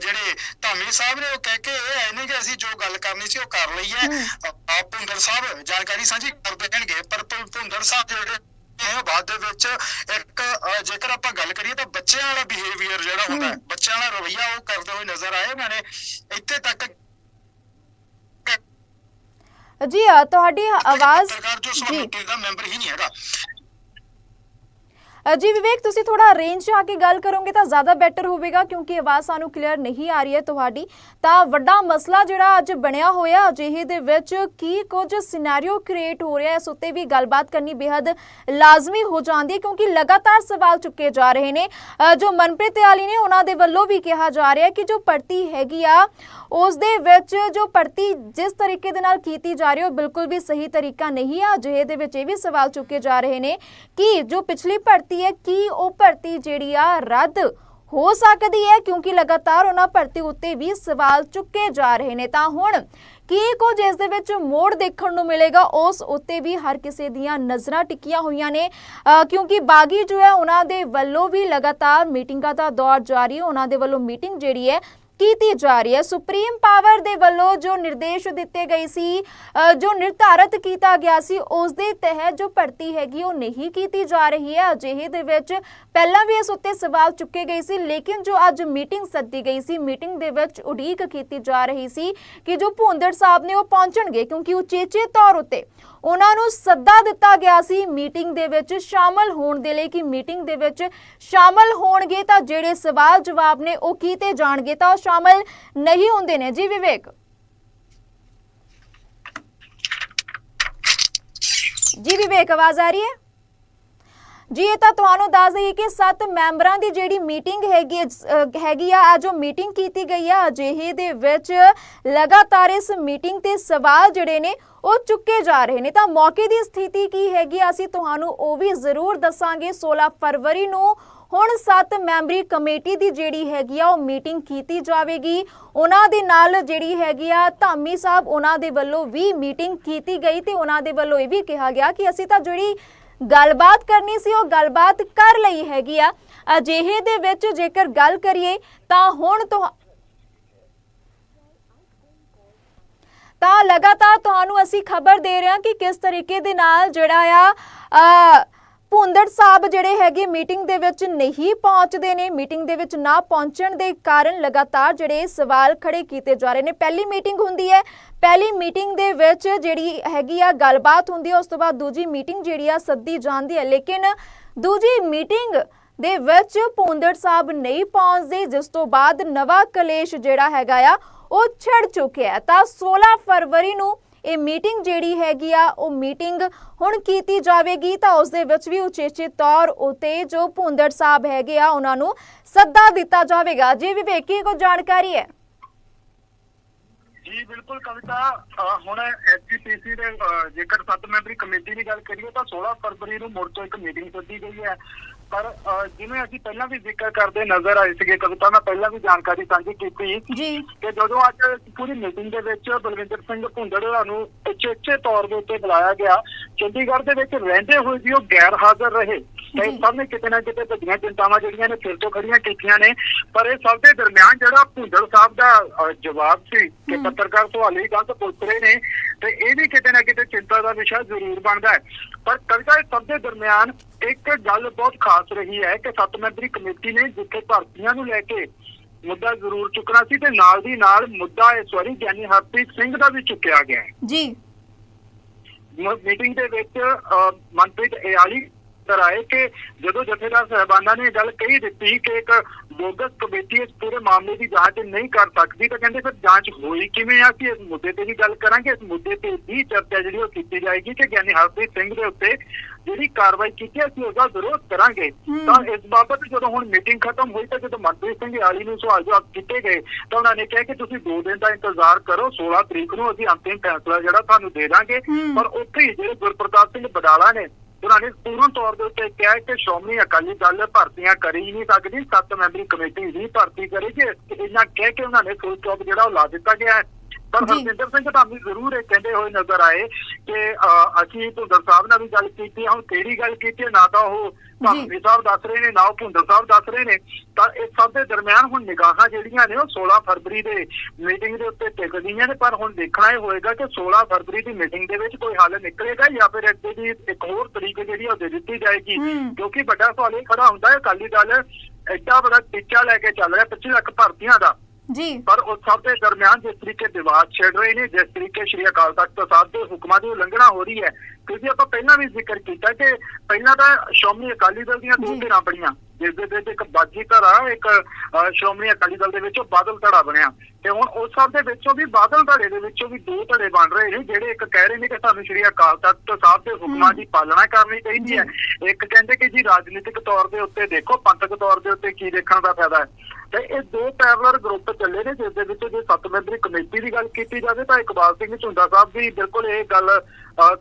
Speaker 2: ਜਿਹੜੇ ਧਾਮੀ ਸਾਹਿਬ ਨੇ ਉਹ ਕਹਿ ਕੇ ਇਹ ਆਏ ਨੇ ਕਿ ਅਸੀਂ ਜੋ ਗੱਲ ਕਰਨੀ ਸੀ ਉਹ ਕਰ ਲਈ ਹੈ। ਅਹ, ਭੁੰਦੜ ਸਾਹਿਬ ਜਾਣਕਾਰੀ ਸਾਂਝੀ ਕਰ ਦੇਣਗੇ ਪਰ ਭੁ- ਭੁੰਦੜ ਸਾਹਿਬ ਜਿਹੜੇ ਬਾਅਦ ਦੇ ਵਿੱਚ ਇੱਕ ਜੇਕਰ ਆਪਾਂ ਗੱਲ ਕਰੀਏ ਤਾਂ ਬੱਚਿਆਂ ਵਾਲਾ ਬਿਹੇਵੀਅਰ ਜਿਹੜਾ ਹੁੰਦਾ ਹੈ। ਬੱਚਿਆਂ ਵਾਲਾ ਰਵਈਆ ਉਹ ਕਰਦੇ ਹੋਏ ਨਜ਼ਰ ਆਏ ਉਹਨਾਂ ਨੇ ਇੱਥੇ ਤੱਕ
Speaker 1: ਜੀ ਤੁਹਾਡੀ ਆਵਾਜ਼
Speaker 2: ਪੱਤਰਕਾਰ ਜੋ ਕਮੇਟੀ ਦਾ ਮੈਂਬਰ ਹੀ ਨਹੀਂ ਹੈਗਾ
Speaker 1: ਜੀ ਵਿਵੇਕ, ਤੁਸੀਂ ਥੋੜਾ ਰੇਂਜ 'ਚ ਆ ਕੇ ਗੱਲ ਕਰੋਗੇ ਤਾਂ ਜ਼ਿਆਦਾ ਬੈਟਰ ਹੋਵੇਗਾ ਕਿਉਂਕਿ ਆਵਾਜ਼ ਸਾਨੂੰ ਕਲੀਅਰ ਨਹੀਂ ਆ ਰਹੀ ਹੈ ਤੁਹਾਡੀ। ਤਾਂ ਵੱਡਾ ਮਸਲਾ ਜਿਹੜਾ ਅੱਜ ਬਣਿਆ ਹੋਇਆ ਅਜਿਹੇ ਦੇ ਵਿੱਚ ਕੀ ਕੁਝ ਸਿਨੈਰੀਓ ਕ੍ਰੀਏਟ ਹੋ ਰਿਹਾ ਹੈ, ਇਸ ਉੱਤੇ ਵੀ ਗੱਲਬਾਤ ਕਰਨੀ ਬੇहद ਲਾਜ਼ਮੀ ਹੋ ਜਾਂਦੀ ਹੈ ਕਿਉਂਕਿ ਲਗਾਤਾਰ ਸਵਾਲ ਚੁੱਕੇ ਜਾ ਰਹੇ ਨੇ। ਜੋ ਮਨਪ੍ਰੀਤ ਆਲੀ ਨੇ ਉਹਨਾਂ ਦੇ ਵੱਲੋਂ ਵੀ ਕਿਹਾ ਜਾ ਰਿਹਾ ਕਿ ਜੋ ਭਰਤੀ ਹੈਗੀ ਆ, ਉਸ ਦੇ ਵਿੱਚ ਜੋ ਭਰਤੀ ਜਿਸ ਤਰੀਕੇ ਦੇ ਨਾਲ ਕੀਤੀ ਜਾ ਰਹੀ ਉਹ ਬਿਲਕੁਲ ਵੀ ਸਹੀ ਤਰੀਕਾ ਨਹੀਂ ਆ। ਅਜਿਹੇ ਦੇ ਵਿੱਚ ਇਹ ਵੀ ਸਵਾਲ ਚੁੱਕੇ ਜਾ ਰਹੇ ਨੇ ਕਿ ਜੋ ਪਿਛਲੀ ਭਰਤੀ ਹੈ ਕੀ ਉਹ ਭਰਤੀ ਜਿਹੜੀ ਆ ਰੱਦ ਹੋ ਸਕਦੀ ਹੈ, ਕਿਉਂਕਿ ਲਗਾਤਾਰ ਉਹਨਾਂ ਭਰਤੀ ਉੱਤੇ ਵੀ ਸਵਾਲ ਚੁੱਕੇ ਜਾ ਰਹੇ ਨੇ। ਤਾਂ ਹੁਣ ਕੀ ਕੁਝ ਇਸ ਦੇ ਵਿੱਚ ਮੋੜ ਦੇਖਣ ਨੂੰ ਮਿਲੇਗਾ? ਉਸ ਉੱਤੇ ਵੀ ਹਰ ਕਿਸੇ ਦੀਆਂ ਨਜ਼ਰਾਂ ਟਿਕੀਆਂ ਹੋਈਆਂ ਨੇ। ਕਿਉਂਕਿ ਬਾਗੀ ਜੋ ਹੈ, ਉਹਨਾਂ ਦੇ ਵੱਲੋਂ ਵੀ ਲਗਾਤਾਰ ਮੀਟਿੰਗਾਂ ਦਾ ਦੌਰ ਜਾਰੀ ਹੈ। ਉਹਨਾਂ ਦੇ ਵੱਲੋਂ ਮੀਟਿੰਗ ਜਿਹੜੀ ਹੈ ਕੀਤੀ ਜਾ ਰਹੀ ਹੈ। ਸੁਪਰੀਮ ਪਾਵਰ ਦੇ ਵੱਲੋਂ ਜੋ ਨਿਰਦੇਸ਼ ਦਿੱਤੇ ਗਏ ਸੀ ਜੋ ਨਿਰਧਾਰਤ ਕੀਤਾ ਗਿਆ ਸੀ, ਉਸ ਦੇ ਤਹਿਤ ਜੋ ਭਰਤੀ ਹੈਗੀ, ਉਹ ਨਹੀਂ ਕੀਤੀ ਜਾ ਰਹੀ ਹੈ। ਅਜਿਹੇ ਦੇ ਵਿੱਚ ਪਹਿਲਾਂ ਵੀ ਇਸ ਉੱਤੇ ਸਵਾਲ ਚੁੱਕੇ ਗਏ ਸੀ, ਲੇਕਿਨ ਜੋ ਅੱਜ ਮੀਟਿੰਗ ਸੱਦੀ ਗਈ ਸੀ, ਮੀਟਿੰਗ ਦੇ ਵਿੱਚ ਉਡੀਕ ਕੀਤੀ ਜਾ ਰਹੀ ਸੀ ਕਿ ਜੋ ਭੁੰਦੜ ਸਾਹਿਬ ਨੇ ਉਹ ਪਹੁੰਚਣਗੇ, ਕਿਉਂਕਿ ਉਚੇਚੇ ਤੌਰ ਉੱਤੇ ਉਹਨਾਂ ਨੂੰ ਸੱਦਾ ਦਿੱਤਾ ਗਿਆ ਸੀ ਮੀਟਿੰਗ ਦੇ ਵਿੱਚ ਸ਼ਾਮਲ ਹੋਣ ਦੇ ਲਈ ਕਿ ਮੀਟਿੰਗ ਦੇ ਵਿੱਚ ਸ਼ਾਮਲ ਹੋਣਗੇ ਤਾਂ ਜਿਹੜੇ ਸਵਾਲ ਜਵਾਬ ਨੇ ਉਹ ਕੀਤੇ ਜਾਣਗੇ, ਤਾਂ ਸ਼ਾਮਲ ਨਹੀਂ ਹੁੰਦੇ ਨੇ। ਜੀ ਵਿਵੇਕ। ਜੀ ਵਿਵੇਕ ਆਵਾਜ਼ ਆ ਰਹੀ ਹੈ? ਜੀ ਇਹ ਤਾਂ ਤੁਹਾਨੂੰ ਦੱਸ ਦਈਏ ਕਿ ਸੱਤ ਮੈਂਬਰਾਂ ਦੀ ਜਿਹੜੀ ਮੀਟਿੰਗ ਹੈਗੀ ਹੈਗੀ ਆ ਅੱਜ ਜੋ ਮੀਟਿੰਗ ਕੀਤੀ ਗਈ ਆ। ਅਜਿਹੇ ਦੇ ਵਿੱਚ ਲਗਾਤਾਰ ਇਸ ਮੀਟਿੰਗ ਤੇ ਸਵਾਲ ਜਿਹੜੇ ਨੇ ਉਹ ਚੁੱਕੇ ਜਾ ਰਹੇ ਨੇ। ਤਾਂ ਮੌਕੇ ਦੀ ਸਥਿਤੀ ਕੀ ਹੈਗੀ ਆ, ਅਸੀਂ ਤੁਹਾਨੂੰ ਉਹ ਵੀ ਜ਼ਰੂਰ ਦੱਸਾਂਗੇ। 16 ਫਰਵਰੀ ਨੂੰ ਹੁਣ ਸੱਤ ਮੈਂਬਰੀ ਕਮੇਟੀ ਦੀ ਜਿਹੜੀ ਹੈਗੀ ਆ, ਉਹ ਮੀਟਿੰਗ ਕੀਤੀ ਜਾਵੇਗੀ। ਉਹਨਾਂ ਦੇ ਨਾਲ ਜਿਹੜੀ ਹੈਗੀ ਆ, ਧਾਮੀ ਸਾਹਿਬ ਉਹਨਾਂ ਦੇ ਵੱਲੋਂ ਵੀ ਮੀਟਿੰਗ ਕੀਤੀ ਗਈ ਤੇ ਉਹਨਾਂ ਦੇ ਵੱਲੋਂ ਇਹ ਵੀ ਕਿਹਾ ਗਿਆ ਕਿ ਅਸੀਂ ਤਾਂ ਜਿਹੜੀ ਗੱਲਬਾਤ ਕਰਨੀ ਸੀ, ਉਹ ਗੱਲਬਾਤ ਕਰ ਲਈ ਹੈਗੀ ਆ। ਅਜਿਹੇ ਦੇ ਵਿੱਚ ਜੇਕਰ ਗੱਲ ਕਰੀਏ, ਤਾਂ ਹੁਣ ਤੋਂ ਤਾਂ ਲਗਾਤਾਰ ਤੁਹਾਨੂੰ ਅਸੀਂ ਖਬਰ ਦੇ ਰਹੇ ਹਾਂ ਕਿ ਕਿਸ ਤਰੀਕੇ ਦੇ ਨਾਲ ਜਿਹੜਾ ਆ ਭੁੰਦੜ ਸਾਹਿਬ ਜਿਹੜੇ ਹੈਗੇ ਮੀਟਿੰਗ ਦੇ ਵਿੱਚ ਨਹੀਂ ਪਹੁੰਚਦੇ ਨੇ, ਮੀਟਿੰਗ ਦੇ ਵਿੱਚ ਨਾ ਪਹੁੰਚਣ ਦੇ ਕਾਰਨ ਲਗਾਤਾਰ ਜਿਹੜੇ ਸਵਾਲ ਖੜੇ ਕੀਤੇ ਜਾ ਰਹੇ ਨੇ। ਪਹਿਲੀ ਮੀਟਿੰਗ ਹੁੰਦੀ ਹੈ, ਪਹਿਲੀ ਮੀਟਿੰਗ ਦੇ ਵਿੱਚ ਜਿਹੜੀ ਹੈਗੀ ਆ ਗੱਲਬਾਤ ਹੁੰਦੀ ਹੈ, ਉਸ ਤੋਂ ਬਾਅਦ ਦੂਜੀ ਮੀਟਿੰਗ ਜਿਹੜੀ ਆ ਸੱਦੀ ਜਾਂਦੀ ਹੈ। ਲੇਕਿਨ ਦੂਜੀ ਮੀਟਿੰਗ ਦੇ ਵਿੱਚ ਭੁੰਦੜ ਸਾਹਿਬ ਨਹੀਂ ਪਹੁੰਚਦੇ, ਜਿਸ ਤੋਂ ਬਾਅਦ ਨਵਾਂ ਕਲੇਸ਼ ਜਿਹੜਾ ਹੈਗਾ ਆ, ਉਹ ਛਿੜ ਚੁੱਕਿਆ ਤਾਂ 16 ਫਰਵਰੀ ਨੂੰ ਇਹ ਮੀਟਿੰਗ ਜਿਹੜੀ ਹੈਗੀ ਆ, ਉਹ ਮੀਟਿੰਗ ਹੁਣ ਕੀਤੀ ਜਾਵੇਗੀ ਤਾਂ ਉਸ ਦੇ ਵਿੱਚ ਵੀ ਉਚੇਚੇ ਤੌਰ ਉਤੇ ਜੋ ਭੁੰਦੜ ਸਾਹਿਬ ਹੈਗੇ ਆ, ਉਹਨਾਂ ਨੂੰ ਸੱਦਾ ਦਿੱਤਾ ਜਾਵੇਗਾ। ਜੀ ਵਿਵੇਕੀ ਕੋ ਜਾਣਕਾਰੀ ਹੈ?
Speaker 2: ਜੀ, ਬਿਲਕੁਲ ਕਵਿਤਾ ਹੁਣ ਐਸਜੀਪੀਸੀ ਦੇ ਜੇਕਰ ਸੱਤ ਮੈਂਬਰੀ ਕਮੇਟੀ ਦੀ ਗੱਲ ਕਰੀਏ ਤਾਂ 16 ਫਰਵਰੀ ਨੂੰ ਮੁੜ ਤੋਂ ਇੱਕ ਮੀਟਿੰਗ ਸੱਦੀ ਗਈ ਹੈ।
Speaker 3: ਪਰ ਅਹ, ਜਿਵੇਂ ਅਸੀਂ ਪਹਿਲਾਂ ਵੀ ਜ਼ਿਕਰ ਕਰਦੇ ਨਜ਼ਰ ਆਏ ਸੀਗੇ ਕਵਿਤਾ ਮੈਂ ਪਹਿਲਾਂ ਵੀ ਜਾਣਕਾਰੀ ਸਾਂਝੀ ਕੀਤੀ
Speaker 1: ਜੀ
Speaker 3: ਕਿ ਜਦੋਂ ਅੱਜ ਪੂਰੀ ਮੀਟਿੰਗ ਦੇ ਵਿੱਚ ਬਲਵਿੰਦਰ ਸਿੰਘ ਭੁੰਦੜ ਹੋਰਾਂ ਨੂੰ ਉਚੇਚੇ ਤੌਰ ਦੇ ਉੱਤੇ ਬੁਲਾਇਆ ਗਿਆ ਚੰਡੀਗੜ੍ਹ ਦੇ ਵਿੱਚ ਰਹਿੰਦੇ ਹੋਏ ਵੀ ਉਹ ਗੈਰ ਹਾਜ਼ਰ ਰਹੇ ਤੇ
Speaker 1: ਜੀ।
Speaker 3: ਸਭ ਨੇ ਕਿਤੇ ਨਾ ਕਿਤੇ ਵੱਡੀਆਂ ਚਿੰਤਾਵਾਂ ਜਿਹੜੀਆਂ ਨੇ ਫਿਰ ਤੋਂ ਖੜੀਆਂ ਕੀਤੀਆਂ ਨੇ ਪਰ ਇਹ ਸਭ ਦੇ ਦਰਮਿਆਨ ਜਿਹੜਾ ਭੁੰਦੜ ਸਾਹਿਬ ਦਾ ਅਹ, ਜਵਾਬ ਸੀ ਕਿ। ਪੱਤਰਕਾਰ ਸਵਾਲ ਹੀ ਗਲਤ ਪੁੱਛ ਰਹੇ ਨੇ ਤੇ ਇਹ ਵੀ ਕਿਤੇ ਨਾ ਕਿਤੇ ਚਿੰਤਾ ਦਾ ਵਿਸ਼ਾ ਜ਼ਰੂਰ ਬਣਦਾ ਹੈ। ਪਰ ਕਵਿਤਾ ਸਭ ਦੇ ਦਰਮਿਆਨ ਇੱਕ ਗੱਲ ਬਹੁਤ ਖਾਸ ਰਹੀ ਹੈ ਕਿ ਸੱਤ ਮੈਂਬਰੀ ਕਮੇਟੀ ਨੇ ਜਿੱਥੇ ਭਰਤੀਆਂ ਨੂੰ ਲੈ ਕੇ ਮੁੱਦਾ ਜ਼ਰੂਰ ਚੁੱਕਣਾ ਸੀ ਤੇ ਨਾਲ ਦੀ ਨਾਲ ਮੁੱਦਾ ਇਸ ਵਾਰੀ ਗਿਆਨੀ ਹਰਪ੍ਰੀਤ ਸਿੰਘ ਦਾ ਵੀ ਚੁੱਕਿਆ ਗਿਆ ਹੈ।
Speaker 1: ਜੀ।
Speaker 3: ਮੀਟਿੰਗ ਦੇ ਵਿੱਚ ਮਨਪ੍ਰੀਤ ਇਆਲੀ ਨਜ਼ਰ ਆਏ ਕਿ ਜਦੋਂ ਜਥੇਦਾਰ ਸਾਹਿਬਾਨਾਂ ਨੇ ਗੱਲ ਕਹੀ ਦਿੱਤੀ ਕਿ ਇੱਕ ਬੋਗਸ ਕਮੇਟੀ ਇਸ ਪੂਰੇ ਮਾਮਲੇ ਦੀ ਜਾਂਚ ਨਹੀਂ ਕਰ ਸਕਦੀ ਤਾਂ ਕਹਿੰਦੇ ਫਿਰ ਜਾਂਚ ਹੋਈ ਕਿਵੇਂ ਆ ਕਿ ਇਸ ਮੁੱਦੇ ਤੇ ਵੀ ਗੱਲ ਕਰਾਂਗੇ ਇਸ ਮੁੱਦੇ ਤੇ ਵੀ ਚਰਚਾ ਜਿਹੜੀ ਉਹ ਕੀਤੀ ਜਾਏਗੀ ਕਿ ਗਿਆਨੀ ਹਰਪ੍ਰੀਤ ਸਿੰਘ ਦੇ ਉੱਤੇ ਜਿਹੜੀ ਕਾਰਵਾਈ ਕੀਤੀ ਅਸੀਂ ਉਹਦਾ ਵਿਰੋਧ ਕਰਾਂਗੇ। ਤਾਂ ਇਸ ਬਾਬਤ ਜਦੋਂ ਹੁਣ ਮੀਟਿੰਗ ਖਤਮ ਹੋਈ ਤਾਂ ਜਦੋਂ ਮਨਪ੍ਰੀਤ ਸਿੰਘ ਆਲੀ ਨੂੰ ਸਵਾਲ ਜਵਾਬ ਕੀਤੇ ਗਏ ਤਾਂ ਉਹਨਾਂ ਨੇ ਕਿਹਾ ਕਿ ਤੁਸੀਂ 2 ਦਿਨ ਦਾ ਇੰਤਜ਼ਾਰ ਕਰੋ 16 ਤਰੀਕ ਨੂੰ ਅਸੀਂ ਅੰਤਿਮ ਫੈਸਲਾ ਜਿਹੜਾ ਤੁਹਾਨੂੰ ਦੇ ਦਾਂਗੇ। ਪਰ ਉੱਥੇ ਹੀ ਜਿਹੜੇ ਗੁਰਪ੍ਰਤਾਪ ਸਿੰਘ ਬਡਾਲਾ ਨੇ ਉਹਨਾਂ ਨੇ ਪੂਰਨ ਤੌਰ ਦੇ ਉੱਤੇ ਕਿਹਾ ਕਿ ਸ਼੍ਰੋਮਣੀ ਅਕਾਲੀ ਦਲ ਭਰਤੀਆਂ ਕਰੀ ਹੀ ਨਹੀਂ ਸਕਦੀ, ਸੱਤ ਮੈਂਬਰੀ ਕਮੇਟੀ ਹੀ ਭਰਤੀ ਕਰੇਗੀ। ਇਹਨਾਂ ਕਹਿ ਕੇ ਉਹਨਾਂ ਨੇ ਸੋਚ ਚੌਕ ਜਿਹੜਾ ਉਹ ਲਾ ਦਿੱਤਾ ਗਿਆ ਹੈ। ਪਰ। ਹਰਜਿੰਦਰ ਸਿੰਘ ਧਾਮੀ ਜ਼ਰੂਰ ਇਹ ਕਹਿੰਦੇ ਹੋਏ ਨਜ਼ਰ ਆਏ ਕਿ ਅਸੀਂ ਭੁੰਦਰ ਸਾਹਿਬ ਨਾਲ ਵੀ ਗੱਲ ਕੀਤੀ ਹੈ ਹੁਣ ਕਿਹੜੀ ਗੱਲ ਕੀਤੀ ਨਾ ਤਾਂ ਉਹ ਧਾਮੀ ਸਾਹਿਬ ਦੱਸ ਰਹੇ ਨੇ ਨਾ ਉਹ ਭੁੰਦਰ ਸਾਹਿਬ ਦੱਸ ਰਹੇ ਨੇ ਤਾਂ ਇਸ ਸਭ ਦੇ ਦਰਮਿਆਨ ਹੁਣ ਨਿਗਾਹਾਂ ਜਿਹੜੀਆਂ ਨੇ ਉਹ 16 ਫਰਵਰੀ ਦੇ ਮੀਟਿੰਗ ਦੇ ਉੱਤੇ ਟਿਕ ਗਈਆਂ ਨੇ ਪਰ ਹੁਣ ਦੇਖਣਾ ਇਹ ਹੋਏਗਾ ਕਿ 16 ਫਰਵਰੀ ਦੀ ਮੀਟਿੰਗ ਦੇ ਵਿੱਚ ਕੋਈ ਹੱਲ ਨਿਕਲੇਗਾ ਜਾਂ ਫਿਰ ਅੱਗੇ ਦੀ ਇੱਕ ਹੋਰ ਤਰੀਕ ਜਿਹੜੀ ਉਹ ਦੇ ਦਿੱਤੀ ਜਾਏਗੀ। ਕਿਉਂਕਿ ਵੱਡਾ ਸਵਾਲ ਇਹ ਖੜਾ ਹੁੰਦਾ ਹੈ ਅਕਾਲੀ ਦਲ ਐਡਾ ਬੜਾ ਟੀਚਾ ਲੈ ਕੇ ਚੱਲ ਰਿਹਾ 25 ਲੱਖ ਭਰਤੀਆਂ ਦਾ
Speaker 1: ਜੀ
Speaker 3: ਪਰ ਉਸ ਸਭ ਦੇ ਦਰਮਿਆਨ ਜਿਸ ਤਰੀਕੇ ਵਿਵਾਦ ਛਿੜ ਰਹੇ ਨੇ ਜਿਸ ਤਰੀਕੇ ਸ਼੍ਰੀ ਅਕਾਲ ਤਖਤ ਸਾਹਿਬ ਦੇ ਹੁਕਮਾਂ ਦੀ ਉਲੰਘਣਾ ਹੋ ਰਹੀ ਹੈ ਕਿਉਂਕਿ ਆਪਾਂ ਪਹਿਲਾਂ ਵੀ ਜ਼ਿਕਰ ਕੀਤਾ ਕਿ ਪਹਿਲਾਂ ਤਾਂ ਸ਼੍ਰੋਮਣੀ ਅਕਾਲੀ ਦਲ ਦੀਆਂ ਦੋ। ਧਿਰਾਂ ਬਣੀਆਂ ਜਿਸ ਦੇ ਵਿੱਚ ਇੱਕ ਬਾਜੀ ਧੜਾ ਇੱਕ ਸ਼੍ਰੋਮਣੀ ਅਕਾਲੀ ਦਲ ਦੇ ਵਿੱਚੋਂ ਬਾਦਲ ਧੜਾ ਬਣਿਆ। ਤੇ ਹੁਣ ਉਸ ਸਭ ਦੇ ਵਿੱਚੋਂ ਵੀ ਬਾਦਲ ਧੜੇ ਦੇ ਵਿੱਚੋਂ ਵੀ ਦੋ ਧੜੇ ਬਣ ਰਹੇ ਨੇ ਜਿਹੜੇ ਇੱਕ ਕਹਿ ਰਹੇ ਨੇ ਕਿ ਸਾਨੂੰ ਸ਼੍ਰੀ ਅਕਾਲ ਤਖਤ ਸਾਹਿਬ ਦੇ ਹੁਕਮਾਂ ਦੀ ਪਾਲਣਾ ਕਰਨੀ ਚਾਹੀਦੀ ਹੈ। ਇੱਕ ਕਹਿੰਦੇ ਕਿ ਜੀ ਰਾਜਨੀਤਿਕ ਤੌਰ ਦੇ ਉੱਤੇ ਦੇਖੋ ਪੰਥਕ ਤੌਰ ਦੇ ਉੱਤੇ ਕੀ ਦੇਖਣ ਦਾ ਫਾਇਦਾ ਹੈ। ਤੇ ਇਹ ਦੋ ਪੈਰਲਰ ਗਰੁੱਪ ਚੱਲੇ ਨੇ ਜਿਸ ਦੇ ਵਿੱਚ ਜੇ ਸੱਤ ਮੈਂਬਰੀ ਕਮੇਟੀ ਦੀ ਗੱਲ ਕੀਤੀ ਜਾਵੇ ਤਾਂ ਇਕਬਾਲ ਸਿੰਘ ਝੁੰਦਾ ਸਾਹਿਬ ਵੀ ਬਿਲਕੁਲ ਇਹ ਗੱਲ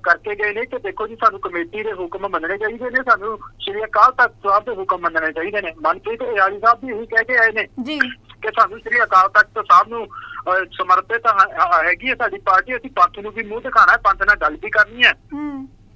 Speaker 3: ਕਰਕੇ ਗਏ ਨੇ ਕਿ ਦੇਖੋ ਜੀ ਸਾਨੂੰ ਕਮੇਟੀ ਦੇ ਹੁਕਮ ਮੰਨਣੇ ਚਾਹੀਦੇ ਨੇ ਸਾਨੂੰ ਸ਼੍ਰੀ ਅਕਾਲ ਤਖਤ ਸਾਹਿਬ ਦੇ ਹੁਕਮ ਮੰਨਣੇ ਚਾਹੀਦੇ ਨੇ। ਮਨਪ੍ਰੀਤ ਇਆਲੀ ਸਾਹਿਬ ਵੀ ਇਹੀ ਕਹਿ ਕੇ ਆਏ ਨੇ
Speaker 1: ਜੀ।
Speaker 3: ਕਿ ਸਾਨੂੰ ਸ੍ਰੀ ਅਕਾਲ ਤਖਤ ਸਾਹਿਬ ਨੂੰ ਸਮਰਪਿਤ ਹੈਗੀ ਹੈ ਸਾਡੀ ਪਾਰਟੀ। ਅਸੀਂ ਪੰਥ ਨੂੰ ਵੀ ਮੂੰਹ ਦਿਖਾਣਾ ਹੈ ਪੰਥ ਨਾਲ ਗੱਲ ਵੀ ਕਰਨੀ ਹੈ।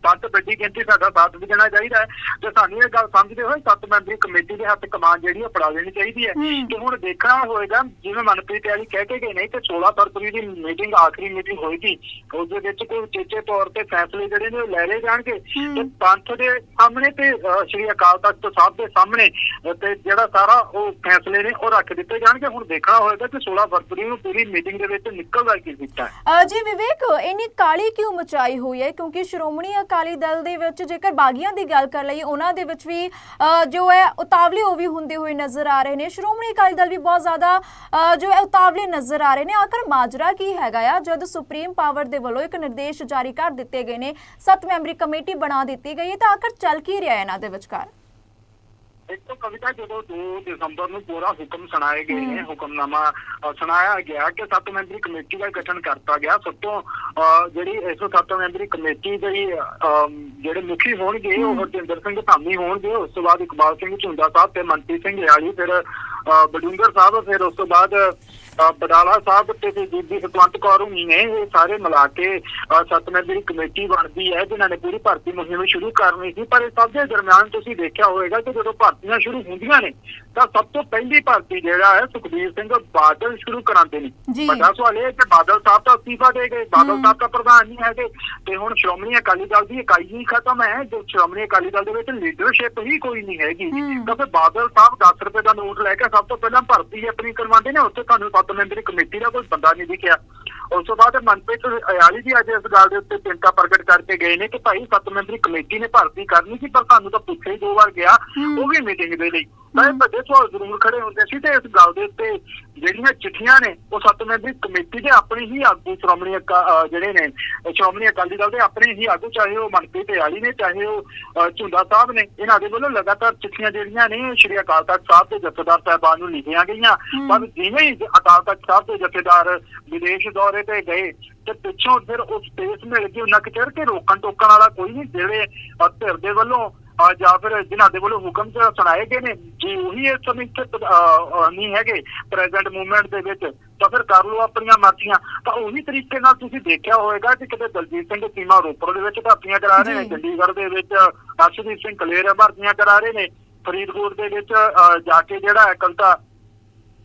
Speaker 3: ਪੰਥ ਵੱਡੀ ਗਿਣਤੀ ਸਾਡਾ ਸਾਥ ਵੀ ਦੇਣਾ ਚਾਹੀਦਾ ਹੈ। ਤੇ ਸਾਨੂੰ ਇਹ ਗੱਲ ਸਮਝਦੇ ਹੋਏ ਸੱਤ ਮੈਂਬਰੀ ਕਮੇਟੀ ਦੇ ਹੱਥ ਕਮਾਨ ਜਿਹੜੀ ਉਹ ਫੜਾ ਦੇਣੀ ਚਾਹੀਦੀ ਹੈ। ਤੇ ਹੁਣ ਦੇਖਣਾ ਹੋਏਗਾ ਜਿਵੇਂ ਮਨਪ੍ਰੀਤ ਵਾਲੀ ਕਹਿ ਕੇ ਗਏ ਨੇ ਕਿ 16 ਫਰਵਰੀ ਦੀ ਮੀਟਿੰਗ ਆਖਰੀ ਮੀਟਿੰਗ ਹੋਏਗੀ। ਉਸ ਦੇ ਵਿੱਚ ਕੋਈ ਉਚੇਚੇ ਤੌਰ ਤੇ ਫੈਸਲੇ ਜਿਹੜੇ ਨੇ ਉਹ ਲੈ ਲਏ ਜਾਣਗੇ। ਤੇ ਪੰਥ ਦੇ ਸਾਹਮਣੇ ਤੇ ਸ਼੍ਰੀ ਅਕਾਲ ਤਖਤ ਸਾਹਿਬ ਦੇ ਸਾਹਮਣੇ ਤੇ ਜਿਹੜਾ ਸਾਰਾ ਉਹ ਫੈਸਲੇ ਨੇ ਉਹ ਰੱਖ ਦਿੱਤੇ ਜਾਣਗੇ। ਹੁਣ ਦੇਖਣਾ ਹੋਏਗਾ ਕਿ 16 ਫਰਵਰੀ ਨੂੰ ਪੂਰੀ ਮੀਟਿੰਗ ਦੇ ਵਿੱਚ ਨਿਕਲਦਾ ਕੀ
Speaker 1: ਅ, ਜੀ ਵਿਵੇਕ ਇੰਨੀ ਕਾਲੀ ਕਿਉਂ ਮਚਾਈ ਹੋਈ ਹੈ? ਕਿਉਂਕਿ ਸ਼੍ਰੋਮਣੀ ਅਕਾਲੀ ਦਲ ਦੇ ਵਿੱਚ ਜੇਕਰ ਬਾਗੀਆਂ ਦੀ ਗੱਲ ਕਰ ਲਈ ਉਹਨਾਂ ਦੇ ਵਿੱਚ ਵੀ ਜੋ ਹੈ ਉਤਾਵਲੇ ਉਹ ਵੀ ਹੁੰਦੇ ਹੋਏ ਨਜ਼ਰ ਆ ਰਹੇ ਨੇ। ਸ਼੍ਰੋਮਣੀ ਅਕਾਲੀ ਦਲ ਵੀ ਬਹੁਤ ਜ਼ਿਆਦਾ ਅ, ਜੋ ਹੈ ਉਤਾਵਲੇ ਨਜ਼ਰ ਆ ਰਹੇ ਨੇ। ਆਖਰ ਮਾਜਰਾ ਕੀ ਹੈਗਾ ਆ? ਜਦ ਸੁਪਰੀਮ ਪਾਵਰ ਦੇ ਵੱਲੋਂ ਇੱਕ ਨਿਰਦੇਸ਼ ਜਾਰੀ ਕਰ ਦਿੱਤੇ ਗਏ ਨੇ ਸੱਤ ਮੈਂਬਰੀ ਕਮੇਟੀ ਬਣਾ ਦਿੱਤੀ ਗਈ ਹੈ ਤਾਂ ਆਖਰ ਚੱਲ ਕੀ ਰਿਹਾ ਇਹਨਾਂ ਦੇ ਵਿਚਕਾਰ?
Speaker 3: ਤਾਂ ਕਵਿਤਾ ਜਦੋਂ 2 ਦਸੰਬਰ ਨੂੰ ਪੂਰਾ ਹੁਕਮ ਸੁਣਾਏ ਗਏ ਨੇ। ਹੁਕਮਨਾਮਾ ਸੁਣਾਇਆ ਗਿਆ ਕਿ ਸੱਤ ਮੈਂਬਰੀ ਕਮੇਟੀ ਦਾ ਗਠਨ ਕਰਤਾ ਗਿਆ ਸਭ ਤੋਂ ਜਿਹੜੀ 107 ਮੈਂਬਰੀ ਕਮੇਟੀ ਦੇ ਜਿਹੜੇ ਮੁਖੀ ਹੋਣਗੇ ਉਹ। ਹਰਜਿੰਦਰ ਸਿੰਘ ਧਾਮੀ ਹੋਣਗੇ ਉਸ ਤੋਂ ਬਾਅਦ ਇਕਬਾਲ ਸਿੰਘ ਝੁੰਦਾ ਸਾਹਿਬ ਤੇ ਮਨਪ੍ਰੀਤ ਸਿੰਘ ਯਾਲੀ ਫਿਰ ਬਡੂੰਗਰ ਸਾਹਿਬ ਫਿਰ ਉਸ ਤੋਂ ਬਾਅਦ ਬਡਾਲਾ ਸਾਹਿਬ ਤੇ ਬੀਬੀ ਸਤਵੰਤ ਕੌਰ ਹੁਣੀ ਨੇ ਇਹ ਸਾਰੇ ਮਿਲਾ ਕੇ ਅ, ਸੱਤ ਮੈਂਬਰੀ ਕਮੇਟੀ ਬਣਦੀ ਹੈ ਜਿਨ੍ਹਾਂ ਨੇ ਪੂਰੀ ਭਰਤੀ ਮੁਹਿੰਮ ਸ਼ੁਰੂ ਕਰਨੀ ਸੀ ਪਰ ਇਸ ਸਭ ਦੇ ਦਰਮਿਆਨ ਤੁਸੀਂ ਦੇਖਿਆ ਹੋਵੇਗਾ ਕਿ ਜਦੋਂ ਭਰਤੀਆਂ ਸ਼ੁਰੂ ਹੁੰਦੀਆਂ ਨੇ ਤਾਂ ਸਭ ਤੋਂ ਪਹਿਲੀ ਭਰਤੀ ਜਿਹੜਾ ਹੈ ਸੁਖਬੀਰ ਸਿੰਘ ਬਾਦਲ ਸ਼ੁਰੂ ਕਰਾਉਂਦੇ ਨੇ। ਵੱਡਾ ਸਵਾਲ ਇਹ ਹੈ ਕਿ ਬਾਦਲ ਸਾਹਿਬ ਤਾਂ ਅਸਤੀਫਾ ਦੇ ਗਏ ਬਾਦਲ। ਸਾਹਿਬ ਤਾਂ ਪ੍ਰਧਾਨ ਨਹੀਂ ਹੈਗੇ ਤੇ ਹੁਣ ਸ਼੍ਰੋਮਣੀ ਅਕਾਲੀ ਦਲ ਦੀ ਇਕਾਈ ਹੀ ਖਤਮ ਹੈ ਜੋ ਸ਼੍ਰੋਮਣੀ ਅਕਾਲੀ ਦਲ ਦੇ ਵਿੱਚ ਲੀਡਰਸ਼ਿਪ ਹੀ ਕੋਈ ਨਹੀਂ ਹੈਗੀ। ਤਾਂ ਫਿਰ ਬਾਦਲ ਸਾਹਿਬ 10 ਰੁਪਏ ਦਾ ਨੋਟ ਲੈ ਕੇ ਸਭ ਤੋਂ ਪਹਿਲਾਂ ਭਰਤੀ ਆਪਣੀ ਕਰਵਾਉਂਦੇ ਨੇ ਉੱਥੇ ਤੁਹਾਨੂੰ ਮੈਂਬਰੀ ਕਮੇਟੀ ਦਾ ਕੋਈ ਬੰਦਾ ਨਹੀਂ ਦਿਖਿਆ ਉਸ ਤੋਂ ਬਾਅਦ ਮਨਪ੍ਰੀਤ ਅਯਾਲੀ ਜੀ ਅੱਜ ਇਸ ਗੱਲ ਦੇ ਉੱਤੇ ਚਿੰਤਾ ਪ੍ਰਗਟ ਕਰਕੇ ਗਏ ਨੇ ਕਿ ਭਾਈ ਸੱਤ ਮੈਂਬਰੀ ਕਮੇਟੀ ਨੇ ਭਰਤੀ ਕਰਨੀ ਸੀ ਪਰ ਤੁਹਾਨੂੰ ਤਾਂ ਪੁੱਛੇ ਹੀ ਦੋ ਵਾਰ ਗਿਆ। ਉਹ ਵੀ ਮੀਟਿੰਗ ਦੇ ਲਈ ਤਾਂ ਇਹ। ਵੱਡੇ ਸਵਾਲ ਜ਼ਰੂਰ ਖੜੇ ਹੁੰਦੇ ਸੀ ਤੇ ਇਸ ਗੱਲ ਦੇ ਉੱਤੇ ਜਿਹੜੀਆਂ ਚਿੱਠੀਆਂ ਨੇ ਉਹ ਸੱਤ ਮੈਂਬਰੀ ਕਮੇਟੀ ਦੇ ਆਪਣੇ ਹੀ ਆਗੂ ਸ਼੍ਰੋਮਣੀ ਜਿਹੜੇ ਨੇ ਸ਼੍ਰੋਮਣੀ ਅਕਾਲੀ ਦਲ ਦੇ ਆਪਣੇ ਹੀ ਆਗੂ ਚਾਹੇ ਉਹ ਮਨਪ੍ਰੀਤ ਯਾਲੀ ਨੇ ਚਾਹੇ ਉਹ ਝੁੰਦਾ ਸਾਹਿਬ ਨੇ ਇਹਨਾਂ ਦੇ ਵੱਲੋਂ ਲਗਾਤਾਰ ਚਿੱਠੀਆਂ ਜਿਹੜੀਆਂ ਨੇ ਸ਼੍ਰੀ ਅਕਾਲ ਤਖਤ ਸਾਹਿਬ ਦੇ ਜਥੇਦਾਰ ਸਾਹਿਬਾਨ ਨੂੰ ਲਿਖੀਆਂ ਗਈਆਂ। ਪਰ ਜਿਵੇਂ ਹੀ ਅਕਾਲ ਤਖਤ ਸਾਹਿਬ ਦੇ ਜਥੇਦਾਰ ਵਿਦੇਸ਼ ਦੌਰੇ ਤੇ ਗਏ ਤੇ ਪਿੱਛੋਂ ਫਿਰ ਉਹ ਸਪੇਸ ਮਿਲ ਗਈ ਉਹਨਾਂ ਕਿ ਰੋਕਣ ਟੋਕਣ ਵਾਲਾ ਕੋਈ ਨਹੀਂ ਜਿਹੜੇ ਧਿਰ ਦੇ ਵੱਲੋਂ ਜਾਂ ਫਿਰ ਜਿਨ੍ਹਾਂ ਦੇ ਵੱਲੋਂ ਹੁਕਮ ਸੁਣਾਏ ਗਏ ਨੇ ਜੇ ਉਹੀ ਇਸ ਸਮੇਂ ਇੱਥੇ ਪ- ਅਹ, ਅਹ, ਨਹੀਂ ਹੈਗੇ ਪ੍ਰੈਜ਼ੈਂਟ ਮੂਵਮੈਂਟ ਦੇ ਵਿੱਚ ਤਾਂ ਫਿਰ ਕਰ ਲਓ ਆਪਣੀਆਂ ਮਰਜ਼ੀਆਂ ਤਾਂ ਉਹੀ ਤਰੀਕੇ ਨਾਲ ਤੁਸੀਂ ਦੇਖਿਆ ਹੋਵੇਗਾ ਕਿ ਕਿਤੇ ਦਲਜੀਤ ਸਿੰਘ ਚੀਮਾ ਰੋਪੜ ਦੇ ਵਿੱਚ ਭਰਤੀਆਂ ਕਰਾ ਰਹੇ ਨੇ। ਚੰਡੀਗੜ੍ਹ ਦੇ ਵਿੱਚ ਅਰਸ਼ਦੀਪ ਸਿੰਘ ਕਲੇਰ ਭਰਤੀਆਂ ਕਰਾ ਰਹੇ ਨੇ ਫਰੀਦਕੋਟ ਦੇ ਵਿੱਚ ਜਾ ਕੇ ਜਿਹੜਾ
Speaker 1: ਜੀ।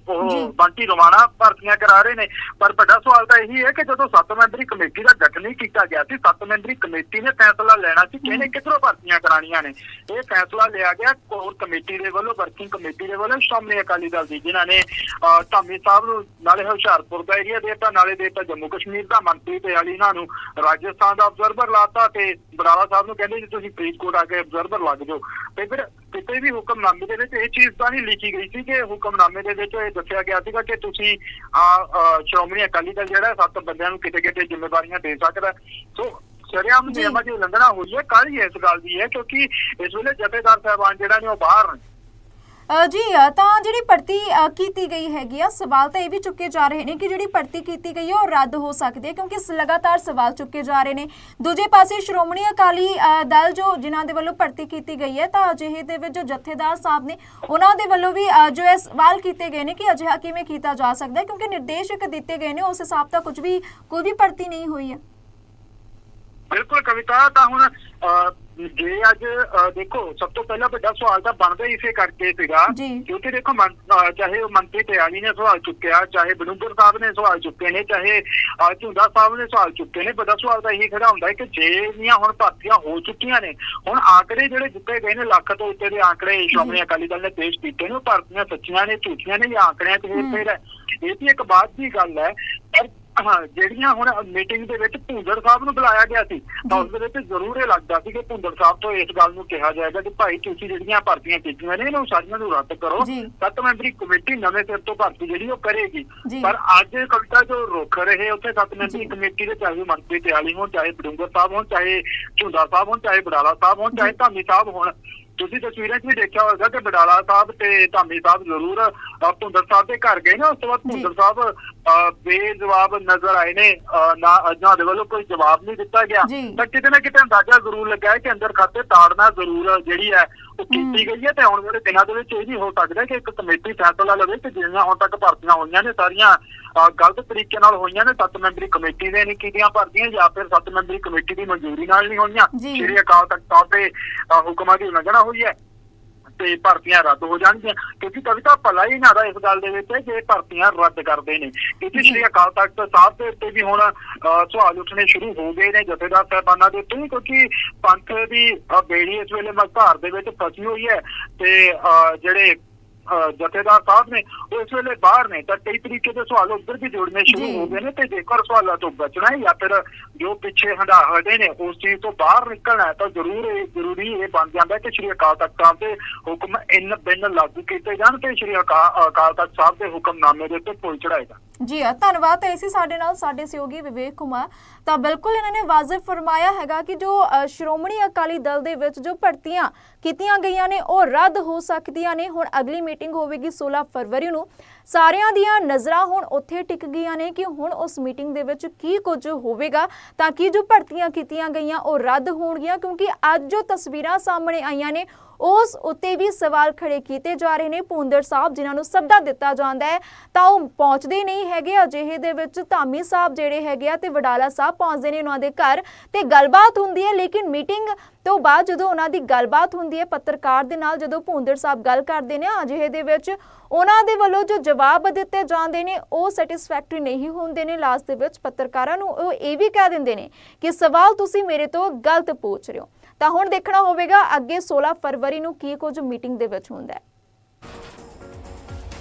Speaker 3: ਉਹ ਬੰਟੀ ਰਵਾਣਾ ਭਰਤੀਆਂ ਕਰਾ ਰਹੇ ਨੇ। ਪਰ ਵੱਡਾ ਸਵਾਲ ਤਾਂ ਇਹੀ ਹੈ ਕਿ ਜਦੋਂ ਸੱਤ ਮੈਂਬਰੀ ਕਮੇਟੀ ਦਾ ਗਠਨ ਨਹੀਂ ਕੀਤਾ ਗਿਆ ਸੀ ਸੱਤ ਮੈਂਬਰੀ ਕਮੇਟੀ ਨੇ ਫੈਸਲਾ ਲੈਣਾ ਸੀ ਕਿ ਇਹਨੇ ਕਿੱਥੋਂ ਭਰਤੀਆਂ ਕਰਾਣੀਆਂ ਨੇ? ਇਹ ਫੈਸਲਾ ਲਿਆ ਗਿਆ ਕੋਰ ਕਮੇਟੀ ਦੇ ਵੱਲੋਂ ਵਰਕਿੰਗ ਕਮੇਟੀ ਦੇ ਵੱਲੋਂ। ਸ਼੍ਰੋਮਣੀ ਅਕਾਲੀ ਦਲ ਦੀ ਜਿਨ੍ਹਾਂ ਨੇ ਧਾਮੀ ਸਾਹਿਬ ਨੂੰ ਨਾਲੇ ਹੁਸ਼ਿਆਰਪੁਰ ਦਾ ਏਰੀਆ ਦੇਤਾ ਨਾਲੇ ਦੇਤਾ ਜੰਮੂ ਕਸ਼ਮੀਰ ਦਾ ਮੰਤਰੀ ਤੇ ਵਾਲੀ ਇਹਨਾਂ ਨੂੰ ਰਾਜਸਥਾਨ ਦਾ ਅਬਜ਼ਰਵਰ ਲਾਤਾ ਤੇ ਬਰਾਲਾ ਸਾਹਿਬ ਨੂੰ ਕਹਿੰਦੇ ਜੀ ਤੁਸੀਂ ਫਰੀਦਕੋਟ ਆ ਕੇ ਅਬਜ਼ਰਵਰ ਲੱਗ ਜਾਓ। ਤੇ ਫਿਰ ਕਿਤੇ ਵੀ ਹੁਕਮਨਾਮੇ ਦੇ ਵਿੱਚ ਇਹ ਚੀਜ਼ ਤਾਂ ਨਹੀਂ ਲਿਖੀ ਗਈ ਸੀ ਕਿ ਹੁਕਮਨਾਮੇ ਦੇ ਵਿੱਚ ਇਹ ਦੱਸਿਆ ਗਿਆ ਸੀਗਾ ਕਿ ਤੁਸੀਂ ਆ ਸ਼੍ਰੋਮਣੀ ਅਕਾਲੀ ਦਲ ਜਿਹੜਾ ਸੱਤ ਬੰਦਿਆਂ ਨੂੰ ਕਿਤੇ ਕਿਤੇ ਜ਼ਿੰਮੇਵਾਰੀਆਂ ਦੇ ਸਕਦਾ। ਸੋ ਸ਼ਰਿਆਮ। ਨਿਯਮਾਂ ਦੀ ਉਲੰਘਣਾ ਹੋਈ ਹੈ ਕਾਹਲੀ ਇਸ ਗੱਲ ਦੀ ਹੈ ਕਿਉਂਕਿ ਇਸ ਵੇਲੇ ਜਥੇਦਾਰ ਸਾਹਿਬਾਨ ਜਿਹੜਾ ਨੇ ਉਹ ਬਾਹਰ ਨੇ
Speaker 1: ਜੀ ਤਾਂ ਜਿਹੜੀ ਭਰਤੀ ਕੀਤੀ ਗਈ ਹੈਗੀ ਆ, ਸਵਾਲ ਤਾਂ ਇਹ ਵੀ ਚੁੱਕੇ ਜਾ ਰਹੇ ਨੇ ਕਿ ਜਿਹੜੀ ਭਰਤੀ ਕੀਤੀ ਗਈ ਹੈ ਉਹ ਰੱਦ ਹੋ ਸਕਦੀ ਹੈ, ਕਿਉਂਕਿ ਲਗਾਤਾਰ ਸਵਾਲ ਚੁੱਕੇ ਜਾ ਰਹੇ ਨੇ। ਦੂਜੇ ਪਾਸੇ ਸ਼੍ਰੋਮਣੀ ਅਕਾਲੀ ਦਲ ਜੋ ਜਿਨ੍ਹਾਂ ਦੇ ਵੱਲੋਂ ਭਰਤੀ ਕੀਤੀ ਗਈ ਹੈ, ਤਾਂ ਅਜਿਹੇ ਦੇ ਵਿੱਚ ਜੋ ਜਥੇਦਾਰ ਸਾਹਿਬ ਨੇ, ਉਹਨਾਂ ਦੇ ਵੱਲੋਂ ਵੀ ਜੋ ਇਹ ਸਵਾਲ ਕੀਤੇ ਗਏ ਨੇ ਕਿ ਅਜਿਹਾ ਕਿਵੇਂ ਕੀਤਾ ਜਾ ਸਕਦਾ ਹੈ, ਕਿਉਂਕਿ ਨਿਰਦੇਸ਼ਕ ਦਿੱਤੇ ਗਏ ਨੇ, ਉਸ ਹਿਸਾਬ ਤਾਂ ਕੁਝ ਵੀ, ਕੋਈ ਵੀ ਭਰਤੀ ਨਹੀਂ ਹੋਈ ਹੈ।
Speaker 3: ਬਿਲਕੁਲ ਕਵਿਤਾ ਤਾਂ ਹੁਣ ਜੇ ਅੱਜ ਦੇਖੋ ਸਭ ਤੋਂ ਪਹਿਲਾਂ ਵੱਡਾ ਸਵਾਲ ਤਾਂ ਬਣਦਾ ਇਸੇ ਕਰਕੇ ਸੀਗਾ ਕਿਉਂਕਿ ਦੇਖੋ ਚਾਹੇ ਉਹ ਮੰਤਰੀ ਤਿਆਰੀ ਨੇ ਸਵਾਲ ਚੁੱਕਿਆ ਚਾਹੇ ਬਨੂੰਗਰ ਸਾਹਿਬ ਨੇ ਸਵਾਲ ਚੁੱਕੇ ਨੇ ਚਾਹੇ ਝੁੰਦਾ ਸਾਹਿਬ ਨੇ ਸਵਾਲ ਚੁੱਕੇ ਨੇ ਵੱਡਾ ਸਵਾਲ ਤਾਂ ਇਹੀ ਖੜਾ ਹੁੰਦਾ ਹੈ ਕਿ ਜੇ ਦੀਆਂ ਹੁਣ ਭਰਤੀਆਂ ਹੋ ਚੁੱਕੀਆਂ ਨੇ ਹੁਣ ਆંકੜੇ ਜਿਹੜੇ ਦਿੱਤੇ ਗਏ ਨੇ ਲੱਖ ਤੋਂ ਉੱਤੇ ਦੇ ਆંકੜੇ ਸ਼੍ਰੋਮਣੀ ਅਕਾਲੀ ਦਲ ਨੇ ਪੇਸ਼ ਕੀਤੇ ਨੇ ਉਹ ਭਰਤੀਆਂ ਸੱਚੀਆਂ ਨੇ ਝੂਠੀਆਂ ਨੇ ਜਾਂ ਆંકੜਿਆਂ 'ਚ
Speaker 1: ਹੋਰ
Speaker 3: ਫੇਰ ਇਹ ਵੀ ਇੱਕ ਬਾਤ ਦੀ ਗੱਲ ਹੈ ਪਰ ਹਾਂ ਜਿਹੜੀਆਂ ਹੁਣ ਮੀਟਿੰਗ ਦੇ ਵਿੱਚ ਭੁੰਦਰ ਸਾਹਿਬ ਨੂੰ ਬੁਲਾਇਆ ਗਿਆ ਸੀ ਤਾਂ ਉਸ ਦੇ ਵਿੱਚ ਜ਼ਰੂਰ ਇਹ ਲੱਗਦਾ ਸੀ ਕਿ ਭੁੰਦਰ ਸਾਹਿਬ ਤੋਂ ਇਸ ਗੱਲ ਨੂੰ ਕਿਹਾ ਜਾਏਗਾ ਕਿ ਭਾਈ ਤੁਸੀਂ ਜਿਹੜੀਆਂ ਭਰਤੀਆਂ ਕੀਤੀਆਂ ਨੇ ਇਹਨੂੰ ਸਾਰੀਆਂ ਨੂੰ ਰੱਦ ਕਰੋ। ਸੱਤ ਮੈਂਬਰੀ ਕਮੇਟੀ ਨਵੇਂ ਸਿਰ ਤੋਂ ਭਰਤੀ ਜਿਹੜੀ ਉਹ ਕਰੇਗੀ। ਪਰ ਅੱਜ ਕਵਿਤਾ ਜੋ ਰੁੱਖ ਰਹੇ ਉੱਥੇ ਸੱਤ ਮੈਂਬਰੀ। ਕਮੇਟੀ ਦੇ ਚਾਹੇ ਮੰਤਰੀ ਤਿਆਲੀ ਹੋਣ ਚਾਹੇ ਬਡੂੰਗਰ ਸਾਹਿਬ ਹੋਣ ਚਾਹੇ ਝੁੰਦਾ ਸਾਹਿਬ ਹੋਣ ਚਾਹੇ ਬਡਾਲਾ ਸਾਹਿਬ ਹੋਣ ਚਾਹੇ। ਧਾਮੀ ਸਾਹਿਬ ਹੋਣ ਤੁਸੀਂ ਤਸਵੀਰਾਂ 'ਚ ਵੀ ਦੇਖਿਆ ਹੋਵੇਗਾ ਕਿ ਬਡਾਲਾ ਸਾਹਿਬ ਤੇ ਧਾਮੀ ਸਾਹਿਬ ਜ਼ਰੂਰ ਭੁੰਦਰ ਸਾਹਿਬ ਦੇ ਘਰ ਗਏ ਨੇ ਉਸ ਤੋਂ ਬਾਅਦ। ਭੁੰਦਰ ਸਾਹਿਬ ਅਹ, ਬੇਜਵਾਬ ਨਜ਼ਰ ਆਏ ਨੇ ਅਹ, ਨਾ ਅਜਾਂ ਦੇ ਵੱਲੋਂ ਕੋਈ ਜਵਾਬ ਨਹੀਂ ਦਿੱਤਾ ਗਿਆ
Speaker 1: ਜੀ।
Speaker 3: ਤਾਂ ਕਿਤੇ ਨਾ ਕਿਤੇ ਅੰਦਾਜ਼ਾ ਜ਼ਰੂਰ ਲੱਗਾ ਹੈ ਕਿ ਅੰਦਰ ਖਾਤੇ ਤਾੜਨਾ ਜ਼ਰੂਰ ਜਿਹੜੀ ਹੈ ਉਹ ਕੀਤੀ ਗਈ ਹੈ ਤੇ ਆਉਣ ਵਾਲੇ ਦਿਨਾਂ ਦੇ ਵਿੱਚ ਇਹ ਵੀ ਹੋ ਸਕਦਾ ਕਿ ਇੱਕ ਕਮੇਟੀ ਫੈਸਲਾ ਲਵੇ ਕਿ ਜਿਹੜੀਆਂ ਹੁਣ ਤੱਕ ਭਰਤੀਆਂ ਹੋਈਆਂ ਨੇ ਸਾਰੀਆਂ ਗਲਤ ਤਰੀਕੇ ਨਾਲ ਹੋਈਆਂ ਨੇ ਸੱਤ ਮੈਂਬਰੀ ਕਮੇਟੀ ਨੇ ਨਹੀਂ ਕੀਤੀਆਂ ਭਰਤੀਆਂ ਜਾਂ ਫਿਰ ਸੱਤ ਮੈਂਬਰੀ ਕਮੇਟੀ ਦੀ ਮਨਜ਼ੂਰੀ ਨਾਲ ਨਹੀਂ ਹੋਈਆਂ। ਸ਼੍ਰੀ ਅਕਾਲ ਤਖਤ ਸਾਹਿਬ ਦੇ ਹੁਕਮਾਂ ਦੀ ਉਲੰਘਣਾ ਹੋਈ ਹੈ ਤੇ ਭਰਤੀਆਂ ਰੱਦ ਹੋ ਜਾਣਗੀਆਂ ਕਿਉਂਕਿ ਕਵਿਤਾ ਭਲਾ ਹੀ ਨਾ ਦਾ ਇਸ ਗੱਲ ਦੇ ਵਿੱਚ ਹੈ ਜੇ ਭਰਤੀਆਂ ਰੱਦ ਕਰਦੇ ਨੇ ਕਿਉਂਕਿ। ਸ਼੍ਰੀ ਅਕਾਲ ਤਖਤ ਸਾਹਿਬ ਦੇ ਉੱਤੇ ਵੀ ਹੁਣ ਸਵਾਲ ਉੱਠਣੇ ਸ਼ੁਰੂ ਹੋ ਗਏ ਨੇ ਜਥੇਦਾਰ ਸਾਹਿਬਾਨਾਂ ਦੇ ਉੱਤੇ ਕਿਉਂਕਿ ਪੰਥ ਦੀ ਬੇੜੀ ਇਸ ਵੇਲੇ ਮਝਧਾਰ ਦੇ ਵਿੱਚ ਫਸੀ ਹੋਈ ਹੈ ਤੇ ਜਿਹੜੇ ਜਥੇਦਾਰ ਸਾਹਿਬ ਨੇ ਉਹ ਇਸ ਵੇਲੇ ਬਾਹਰ ਨੇ ਤਾਂ ਕਈ ਤਰੀਕੇ ਦੇ ਸਵਾਲ ਉੱਧਰ ਵੀ ਜੁੜਨੇ ਸ਼ੁਰੂ। ਹੋ ਗਏ ਨੇ ਤੇ ਜੇਕਰ ਸਵਾਲਾਂ ਤੋਂ ਬਚਣਾ ਹੈ ਜਾਂ ਫਿਰ ਜੋ ਪਿੱਛੇ ਹੰਡਾ ਹਟੇ ਨੇ ਉਸ ਚੀਜ਼ ਤੋਂ ਬਾਹਰ ਨਿਕਲਣਾ ਹੈ ਤਾਂ ਜ਼ਰੂਰ ਇਹ ਜ਼ਰੂਰੀ ਇਹ ਬਣ ਜਾਂਦਾ ਕਿ ਸ਼੍ਰੀ ਅਕਾਲ ਤਖਤ ਸਾਹਿਬ ਦੇ ਹੁਕਮ ਇਨ ਬਿਨ ਲਾਗੂ ਕੀਤੇ ਜਾਣ ਤੇ ਸ਼੍ਰੀ ਅਕਾ- ਅਕਾਲ ਤਖਤ ਸਾਹਿਬ ਦੇ ਹੁਕਮਨਾਮੇ ਦੇ ਉੱਤੇ ਪੁਲ ਚੜਾਏਗਾ
Speaker 1: ਜੀ ਆ ਧੰਨਵਾਦ ਤਾਂ ਇਸੇ ਸਾਡੇ ਨਾਲ ਸਾਡੇ ਸਹਿਯੋਗੀ ਵਿਵੇਕ ਕੁਮਾਰ। ਤਾਂ ਬਿਲਕੁਲ ਇਹਨਾਂ ਨੇ ਵਾਜ਼ਿਬ ਫਰਮਾਇਆ ਹੈਗਾ ਕਿ ਜੋ ਸ਼੍ਰੋਮਣੀ ਅਕਾਲੀ ਦਲ ਦੇ ਵਿੱਚ ਜੋ ਭਰਤੀਆਂ ਕੀਤੀਆਂ ਗਈਆਂ ਨੇ ਉਹ ਰੱਦ ਹੋ ਸਕਦੀਆਂ ਨੇ। ਹੁਣ ਅਗਲੀ ਮੀਟਿੰਗ ਹੋਵੇਗੀ 16 ਫਰਵਰੀ ਨੂੰ ਸਾਰਿਆਂ ਦੀਆਂ ਨਜ਼ਰਾਂ ਹੁਣ ਉੱਥੇ ਟਿਕ ਗਈਆਂ ਨੇ ਕਿ ਹੁਣ ਉਸ ਮੀਟਿੰਗ ਦੇ ਵਿੱਚ ਕੀ ਕੁਝ ਹੋਵੇਗਾ, ਤਾਂ ਕਿ ਜੋ ਭਰਤੀਆਂ ਕੀਤੀਆਂ ਗਈਆਂ ਉਹ ਰੱਦ ਹੋਣਗੀਆਂ, ਕਿਉਂਕਿ ਅੱਜ ਜੋ ਤਸਵੀਰਾਂ ਸਾਹਮਣੇ ਆਈਆਂ ਨੇ, ਉਸ ਉੱਤੇ ਵੀ ਸਵਾਲ ਖੜੇ ਕੀਤੇ ਜਾ ਰਹੇ ਨੇ। ਪੁੰਦਰ ਸਾਹਿਬ ਜਿਨ੍ਹਾਂ ਨੂੰ ਸੱਦਾ ਦਿੱਤਾ ਜਾਂਦਾ ਹੈ, ਤਾਂ ਉਹ ਪਹੁੰਚਦੇ ਨਹੀਂ ਹੈਗੇ, ਅਜਿਹੇ ਦੇ ਵਿੱਚ ਧਾਮੀ ਸਾਹਿਬ ਜਿਹੜੇ ਹੈਗੇ ਆ ਤੇ ਵਡਾਲਾ ਸਾਹਿਬ ਪਹੁੰਚਦੇ ਨੇ ਉਹਨਾਂ ਦੇ ਘਰ ਤੇ ਗੱਲਬਾਤ ਹੁੰਦੀ ਹੈ, ਲੇਕਿਨ ਮੀਟਿੰਗ ਤੋਂ ਬਾਅਦ ਜਦੋਂ ਉਹਨਾਂ ਦੀ ਗੱਲਬਾਤ ਹੁੰਦੀ ਹੈ, ਪੱਤਰਕਾਰ ਦੇ ਨਾਲ ਜਦੋਂ ਭੁੰਦਰ ਸਾਹਿਬ ਗੱਲ ਕਰਦੇ ਨੇ, ਅਜਿਹੇ ਦੇ ਵਿੱਚ ਉਹਨਾਂ ਦੇ ਵੱਲੋਂ ਜੋ ਜਵਾਬ ਦਿੱਤੇ ਜਾਂਦੇ ਨੇ, ਉਹ ਸੈਟੀਸਫੈਕਟਰੀ ਨਹੀਂ ਹੁੰਦੇ ਨੇ। ਲਾਸਟ ਦੇ ਵਿੱਚ ਪੱਤਰਕਾਰਾਂ ਨੂੰ ਉਹ ਇਹ ਵੀ ਕਹਿ ਦਿੰਦੇ ਨੇ ਕਿ ਸਵਾਲ ਤੁਸੀਂ ਮੇਰੇ ਤੋਂ ਗਲਤ ਪੁੱਛ ਰਹੇ ਹੋ। ਤਾਂ ਹੁਣ ਦੇਖਣਾ ਹੋਵੇਗਾ ਅੱਗੇ 16 ਫਰਵਰੀ ਨੂੰ ਕੀ ਕੁਝ ਮੀਟਿੰਗ ਦੇ ਵਿੱਚ ਹੁੰਦਾ ਹੈ।